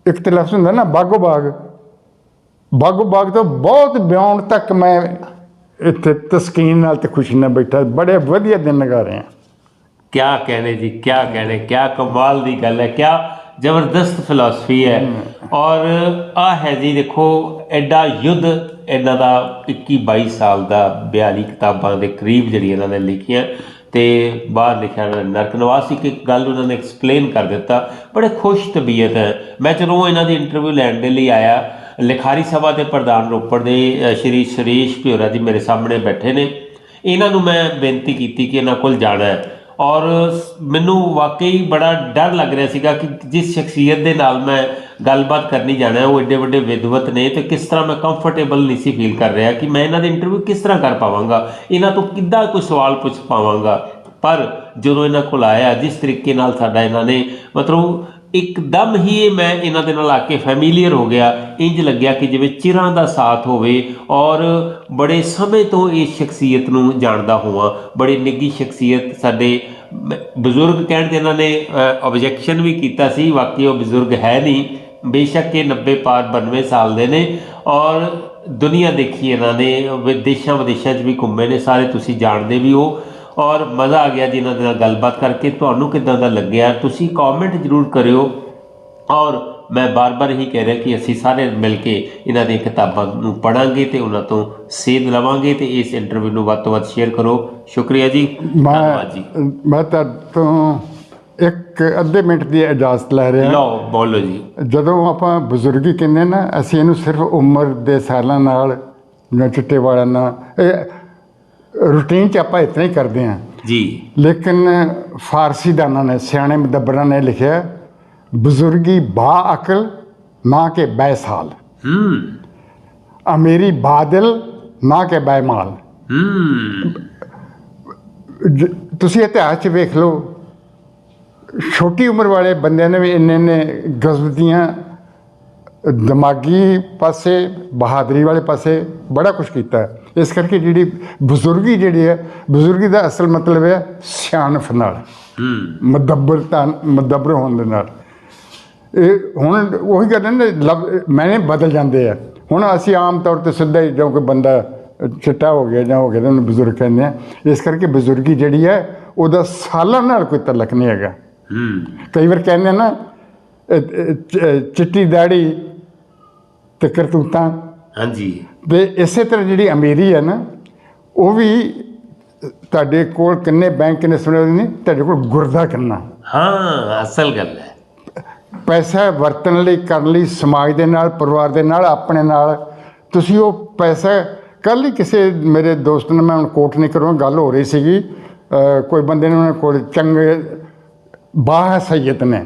ਇੱਕ ਤੇ ਲਫ਼ਜ਼ ਹੁੰਦਾ ਨਾ, ਬਾਗੋ ਬਾਗ। ਬਾਗੋ ਬਾਗ ਤੋਂ ਬਹੁਤ ਬਿਯੋਂਡ ਤੱਕ ਮੈਂ ਇੱਥੇ ਤਸਕੀਨ ਨਾਲ ਤੇ ਖੁਸ਼ੀ ਨਾਲ ਬੈਠਾ, ਬੜੇ ਵਧੀਆ ਦਿਨ ਲਗਾ ਰਹੇ ਹਾਂ। ਕਿਆ ਕਹਿਣੇ ਜੀ, ਕਿਆ ਕਹਿਣੇ, ਕਿਆ ਕਮਾਲ ਦੀ ਗੱਲ ਹੈ, ਕਿਆ ਜ਼ਬਰਦਸਤ ਫਿਲਾਸਫੀ ਹੈ। ਔਰ ਆ ਹੈ ਜੀ ਦੇਖੋ ਐਡਾ ਯੁੱਧ ਇਹਨਾਂ ਦਾ 21 22 ਸਾਲ ਦਾ 42 ਕਿਤਾਬਾਂ ਦੇ ਕਰੀਬ ਜਿਹੜੀ ਇਹਨਾਂ ਨੇ ਲਿਖੀਆਂ ਤੇ ਬਾਹਰ ਲਿਖਿਆ ਨਰਕ ਨਿਵਾਸ ਇੱਕ ਇੱਕ ਗੱਲ ਉਹਨਾਂ ਨੇ ਐਕਸਪਲੇਨ ਕਰ ਦਿੱਤਾ। ਬੜੇ ਖੁਸ਼ ਤਬੀਅਤ ਹੈ। ਮੈਂ ਜਦੋਂ ਇਹਨਾਂ ਦੀ ਇੰਟਰਵਿਊ ਲੈਣ ਦੇ ਲਈ ਆਇਆ। ਲਿਖਾਰੀ ਸਭਾ ਦੇ ਪ੍ਰਧਾਨ ਰੋਪੜ ਦੇ ਸ਼੍ਰੀ ਸੁਰੇਸ਼ ਭਿਓਰਾ ਜੀ ਮੇਰੇ ਸਾਹਮਣੇ ਬੈਠੇ ਨੇ। ਇਹਨਾਂ ਨੂੰ ਮੈਂ ਬੇਨਤੀ ਕੀਤੀ ਕਿ ਇਹਨਾਂ ਕੋਲ ਜਾਣਾ ਹੈ। ਔਰ ਮੈਨੂੰ ਵਾਕਈ ਬੜਾ ਡਰ ਲੱਗ ਰਿਹਾ ਸੀਗਾ ਕਿ ਜਿਸ ਸ਼ਖਸੀਅਤ ਦੇ ਨਾਲ ਮੈਂ ਗੱਲਬਾਤ ਕਰਨੀ ਜਾਣਾ, ਉਹ ਏਡੇ ਵੱਡੇ ਵਿਦਵਤ ਨੇ ਤੇ ਕਿਸ ਤਰ੍ਹਾਂ ਮੈਂ ਕੰਫਰਟੇਬਲ ਨਹੀਂ ਸੀ ਫੀਲ ਕਰ ਰਿਹਾ ਕਿ ਮੈਂ ਇਹਨਾਂ ਦੇ ਇੰਟਰਵਿਊ ਕਿਸ ਤਰ੍ਹਾਂ ਕਰ ਪਾਵਾਂਗਾ, ਇਹਨਾਂ ਤੋਂ ਕਿੱਦਾਂ ਕੋਈ ਸਵਾਲ ਪੁੱਛ ਪਾਵਾਂਗਾ। ਪਰ ਜਦੋਂ ਇਹਨਾਂ ਕੋਲ ਆਇਆ, ਜਿਸ ਤਰੀਕੇ ਨਾਲ ਸਾਡਾ ਇਹਨਾਂ ਨੇ ਮਤਲਬ ਇੱਕਦਮ ਹੀ ਮੈਂ ਇਹਨਾਂ ਦੇ ਨਾਲ ਆ ਕੇ ਫੈਮੀਲੀਅਰ ਹੋ ਗਿਆ ਇੰਜ ਲੱਗਿਆ ਕਿ ਜਿਵੇਂ ਚਿਰਾਂ ਦਾ ਸਾਥ ਹੋਵੇ ਔਰ ਬੜੇ ਸਮੇਂ ਤੋਂ ਇਸ ਸ਼ਖਸੀਅਤ ਨੂੰ ਜਾਣਦਾ ਹੋਵਾਂ, ਬੜੀ ਨਿੱਗੀ ਸ਼ਖਸੀਅਤ ਸਾਡੇ ਬਜ਼ੁਰਗ ਕਹਿਣ 'ਤੇ ਇਹਨਾਂ ਨੇ ਆਬਜੈਕਸ਼ਨ ਵੀ ਕੀਤਾ ਸੀ, ਵਾਕਈ ਉਹ ਬਜ਼ੁਰਗ ਹੈ ਨਹੀਂ। ਬੇਸ਼ੱਕ ਇਹ 90 ਪਾਰ 92 ਸਾਲ ਦੇ ਨੇ ਔਰ ਦੁਨੀਆ ਦੇਖੀ ਇਹਨਾਂ ਨੇ ਵਿਦੇਸ਼ਾਂ ਵਿਦੇਸ਼ਾਂ 'ਚ ਵੀ ਘੁੰਮੇ ਨੇ, ਸਾਰੇ ਤੁਸੀਂ ਜਾਣਦੇ ਵੀ ਹੋ। ਔਰ ਮਜ਼ਾ ਆ ਗਿਆ ਜੀ ਇਹਨਾਂ ਦੇ ਨਾਲ ਗੱਲਬਾਤ ਕਰਕੇ। ਤੁਹਾਨੂੰ ਕਿੱਦਾਂ ਦਾ ਲੱਗਿਆ? ਤੁਸੀਂ ਕਮੈਂਟ ਜ਼ਰੂਰ ਕਰਿਓ। ਔਰ ਮੈਂ ਬਾਰ-ਬਾਰ ਹੀ ਕਹਿ ਰਿਹਾ ਕਿ ਅਸੀਂ ਸਾਰੇ ਮਿਲ ਕੇ ਇਹਨਾਂ ਦੀਆਂ ਕਿਤਾਬਾਂ ਨੂੰ ਪੜਾਂਗੇ ਤੇ ਉਹਨਾਂ ਤੋਂ ਸੇਧ ਲਵਾਂਗੇ ਤੇ ਇਸ ਇੰਟਰਵਿਊ ਨੂੰ ਵੱਧ ਤੋਂ ਵੱਧ ਸ਼ੇਅਰ ਕਰੋ। ਸ਼ੁਕਰੀਆ ਜੀ। ਧੰਨਵਾਦ ਜੀ। ਮੈਂ ਤਾਂ ਤੋਂ ਇੱਕ ਅੱਧੇ ਮਿੰਟ ਦੀ ਇਜਾਜ਼ਤ ਲੈ ਰਿਹਾ। ਲਓ ਬੋਲੋ ਜੀ। ਜਦੋਂ ਆਪਾਂ ਬਜ਼ੁਰਗੀ ਕਹਿੰਦੇ ਨਾ ਅਸੀਂ ਇਹਨੂੰ ਸਿਰਫ ਉਮਰ ਦੇ ਸਾਲਾਂ ਨਾਲ ਜਾਂ ਚਿੱਟੇ ਵਾਲਿਆਂ ਨਾਲ ਇਹ ਰੂਟੀਨ ਚ ਆਪਾਂ ਇਤਨਾ ਹੀ ਕਰਦੇ ਹਾਂ ਜੀ। ਲੇਕਿਨ ਫਾਰਸੀ ਦਾਨਾਂ ਨੇ ਸਿਆਣੇ ਮੁਦੱਬਰਾਂ ਨੇ ਲਿਖਿਆ ਬਜ਼ੁਰਗੀ ਬਾ ਅਕਲ ਨਾ ਕਿ ਬੈਸਾਲ ਹੂੰ। ਅਮੀਰੀ ਬਾਦਲ ਨਾ ਕਿ ਬੈਮਾਲ ਤੁਸੀਂ ਇਤਿਹਾਸ 'ਚ ਵੇਖ ਲਓ ਛੋਟੀ ਉਮਰ ਵਾਲੇ ਬੰਦਿਆਂ ਨੇ ਵੀ ਇੰਨੇ ਇੰਨੇ ਗਜ਼ਬ ਦੀਆਂ ਦਿਮਾਗੀ ਪਾਸੇ ਬਹਾਦਰੀ ਵਾਲੇ ਪਾਸੇ ਬੜਾ ਕੁਝ ਕੀਤਾ। ਇਸ ਕਰਕੇ ਜਿਹੜੀ ਬਜ਼ੁਰਗੀ ਜਿਹੜੀ ਹੈ ਬਜ਼ੁਰਗੀ ਦਾ ਅਸਲ ਮਤਲਬ ਹੈ ਸਿਆਣਪ ਨਾਲ ਹੂੰ। ਮਦਬਰਤਾ ਮਦਬਰ ਹੋਣ ਦੇ ਨਾਲ। ਇਹ ਹੁਣ ਉਹੀ ਹੈ ਨਾ ਮੈਨੇ ਬਦਲ ਜਾਂਦੇ ਆ। ਹੁਣ ਅਸੀਂ ਆਮ ਤੌਰ ਤੇ ਸਿੱਧਾ ਹੀ ਜਦੋਂ ਕੋਈ ਬੰਦਾ ਚਿੱਟਾ ਹੋ ਗਿਆ ਜਾਂ ਹੋ ਗਿਆ ਤਾਂ ਉਹਨੂੰ ਬਜ਼ੁਰਗ ਕਹਿੰਦੇ ਆ। ਇਸ ਕਰਕੇ ਬਜ਼ੁਰਗੀ ਜਿਹੜੀ ਹੈ ਉਹਦਾ ਸਾਲਾਂ ਨਾਲ ਕੋਈ ਤਲਕ ਨਹੀਂ ਹੈਗਾ। ਹੂੰ। ਕਈ ਵਾਰ ਕਹਿੰਦੇ ਨਾ ਚਿੱਟੀ ਦਾੜੀ ਤੇ ਕਰਤੂਤਾਂ। ਹਾਂਜੀ। ਤੇ ਇਸੇ ਤਰ੍ਹਾਂ ਜਿਹੜੀ ਅਮੀਰੀ ਹੈ ਨਾ ਉਹ ਵੀ ਤੁਹਾਡੇ ਕੋਲ ਕਿੰਨੇ ਬੈਂਕ ਨੇ ਸੁਣੇ ਨਹੀਂ ਤੁਹਾਡੇ ਕੋਲ ਗੁਰਦਾ ਕਿੰਨਾ। ਹਾਂ ਅਸਲ ਗੱਲ ਹੈ। ਪੈਸਾ ਵਰਤਣ ਲਈ ਕਰਨ ਲਈ ਸਮਾਜ ਦੇ ਨਾਲ ਪਰਿਵਾਰ ਦੇ ਨਾਲ ਆਪਣੇ ਨਾਲ ਤੁਸੀਂ ਉਹ ਪੈਸਾ ਕੱਲ ਹੀ ਕਿਸੇ ਮੇਰੇ ਦੋਸਤ ਨੇ ਮੈਂ ਹੁਣ ਕੋਟ ਨਹੀਂ ਕਰੂੰਗਾ ਗੱਲ ਹੋ ਰਹੀ ਸੀਗੀ ਕੋਈ ਬੰਦੇ ਨੇ ਉਹਨਾਂ ਕੋਲ ਚੰਗੇ ਬਾਹ ਸੈਯਦ ਨੇ।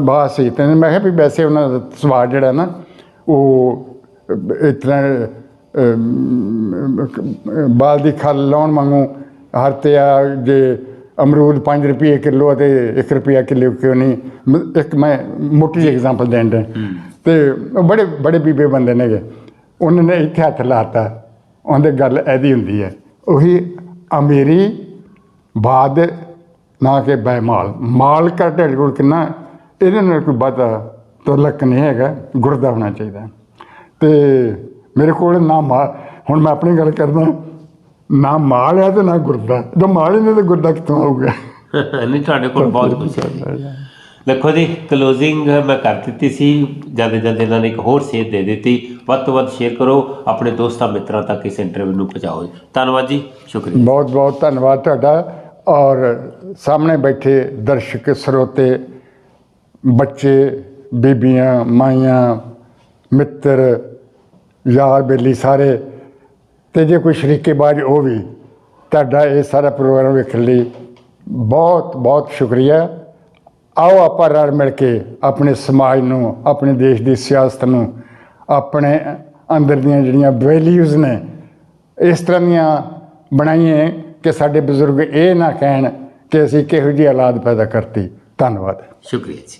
ਬਾਹ ਸੈਯਦ ਨੇ। ਮੈਂ ਕਿਹਾ ਵੀ ਵੈਸੇ ਉਹਨਾਂ ਦਾ ਸੁਭਾਅ ਜਿਹੜਾ ਨਾ ਉਹ ਅਮ, ਬਾਲ ਦੀ ਖਲ ਲਾਉਣ ਵਾਂਗੂ ਆ ਜੇ ਅਮਰੂਦ 5 ਰੁਪਏ ਕਿਲੋ ਤੇ 1 ਰੁਪਿਆ ਕਿਲੋ ਕਿਉਂ ਨਹੀਂ? ਇੱਕ ਮੈਂ ਮੋਟੀ ਐਗਜ਼ਾਮਪਲ ਦੇਣ ਦਾ। ਤੇ ਉਹ ਬੜੇ ਬੜੇ ਬੀਬੇ ਬੰਦੇ ਨੇਗੇ। ਉਹਨਾਂ ਨੇ ਇੱਥੇ ਹੱਥ ਲਾਤਾ। ਉਹਦੇ ਗੱਲ ਐਦੀ ਹੁੰਦੀ ਹੈ। ਉਹੀ ਅਮੀਰੀ ਬਾਦ ਨਾ ਕਿ ਬੇਮਾਲ। ਮਾਲ ਕਰ ਢੇਡ ਕੋਲ ਕਿੰਨਾ? ਇਹਦੇ ਨਾਲ ਕੋਈ ਵਾਧਾ ਤੁਲਕ ਨਹੀਂ ਹੈਗਾ। ਗੁਰਦਾ ਹੋਣਾ ਚਾਹੀਦਾ। ਤੇ ਮੇਰੇ ਕੋਲ ਨਾ ਹੁਣ ਮੈਂ ਆਪਣੀ ਗੱਲ ਕਰਦਾ। ਨਾ ਮਾਲ ਹੈ ਤੇ ਨਾ ਗੁਰਦਾ। ਜਦੋਂ ਮਾਲ ਹੀ ਨਹੀਂ ਤੇ ਗੁਰਦਾ ਕਿੱਥੋਂ ਆਊਗਾ? ਨਹੀਂ ਤੁਹਾਡੇ ਕੋਲ ਬਹੁਤ ਕੁਝ ਹੈ ਜੀ। ਦੇਖੋ ਜੀ ਕਲੋਜ਼ਿੰਗ ਮੈਂ ਕਰ ਦਿੱਤੀ ਸੀ। ਜਾਂਦੇ ਜਾਂਦੇ ਇਹਨਾਂ ਨੇ ਇੱਕ ਹੋਰ ਸੇਧ ਦੇ ਦਿੱਤੀ। ਵੱਧ ਤੋਂ ਵੱਧ ਸ਼ੇਅਰ ਕਰੋ। ਆਪਣੇ ਦੋਸਤਾਂ ਮਿੱਤਰਾਂ ਤੱਕ ਇਸ ਇੰਟਰਵਿਊ ਨੂੰ ਪਹੁੰਚਾਓ ਜੀ। ਧੰਨਵਾਦ ਜੀ। ਸ਼ੁਕਰੀਆ। ਬਹੁਤ ਬਹੁਤ ਧੰਨਵਾਦ ਤੁਹਾਡਾ। ਔਰ ਸਾਹਮਣੇ ਬੈਠੇ ਦਰਸ਼ਕ ਸਰੋਤੇ ਬੱਚੇ ਬੀਬੀਆਂ ਮਾਈਆਂ ਮਿੱਤਰ ਯਾਰ ਬੇਲੀ ਸਾਰੇ ਤੇ ਜੇ ਕੋਈ ਸ਼ਰੀਕੇਬਾਜ਼ ਉਹ ਵੀ ਤੁਹਾਡਾ ਇਹ ਸਾਰਾ ਪ੍ਰੋਗਰਾਮ ਵੇਖਣ ਲਈ ਬਹੁਤ ਬਹੁਤ ਸ਼ੁਕਰੀਆ। ਆਓ ਆਪਾਂ ਰਲ ਮਿਲ ਕੇ ਆਪਣੇ ਸਮਾਜ ਨੂੰ, ਆਪਣੇ ਦੇਸ਼ ਦੀ ਸਿਆਸਤ ਨੂੰ, ਆਪਣੇ ਅੰਦਰ ਦੀਆਂ ਜਿਹੜੀਆਂ ਵੈਲਿਊਜ਼ ਨੇ, ਇਸ ਤਰ੍ਹਾਂ ਦੀਆਂ ਬਣਾਈਏ ਕਿ ਸਾਡੇ ਬਜ਼ੁਰਗ ਇਹ ਨਾ ਕਹਿਣ ਕਿ ਅਸੀਂ ਕਿਹੋ ਜਿਹੀ ਔਲਾਦ ਪੈਦਾ ਕਰਤੀ। ਧੰਨਵਾਦ। ਸ਼ੁਕਰੀਆ ਜੀ।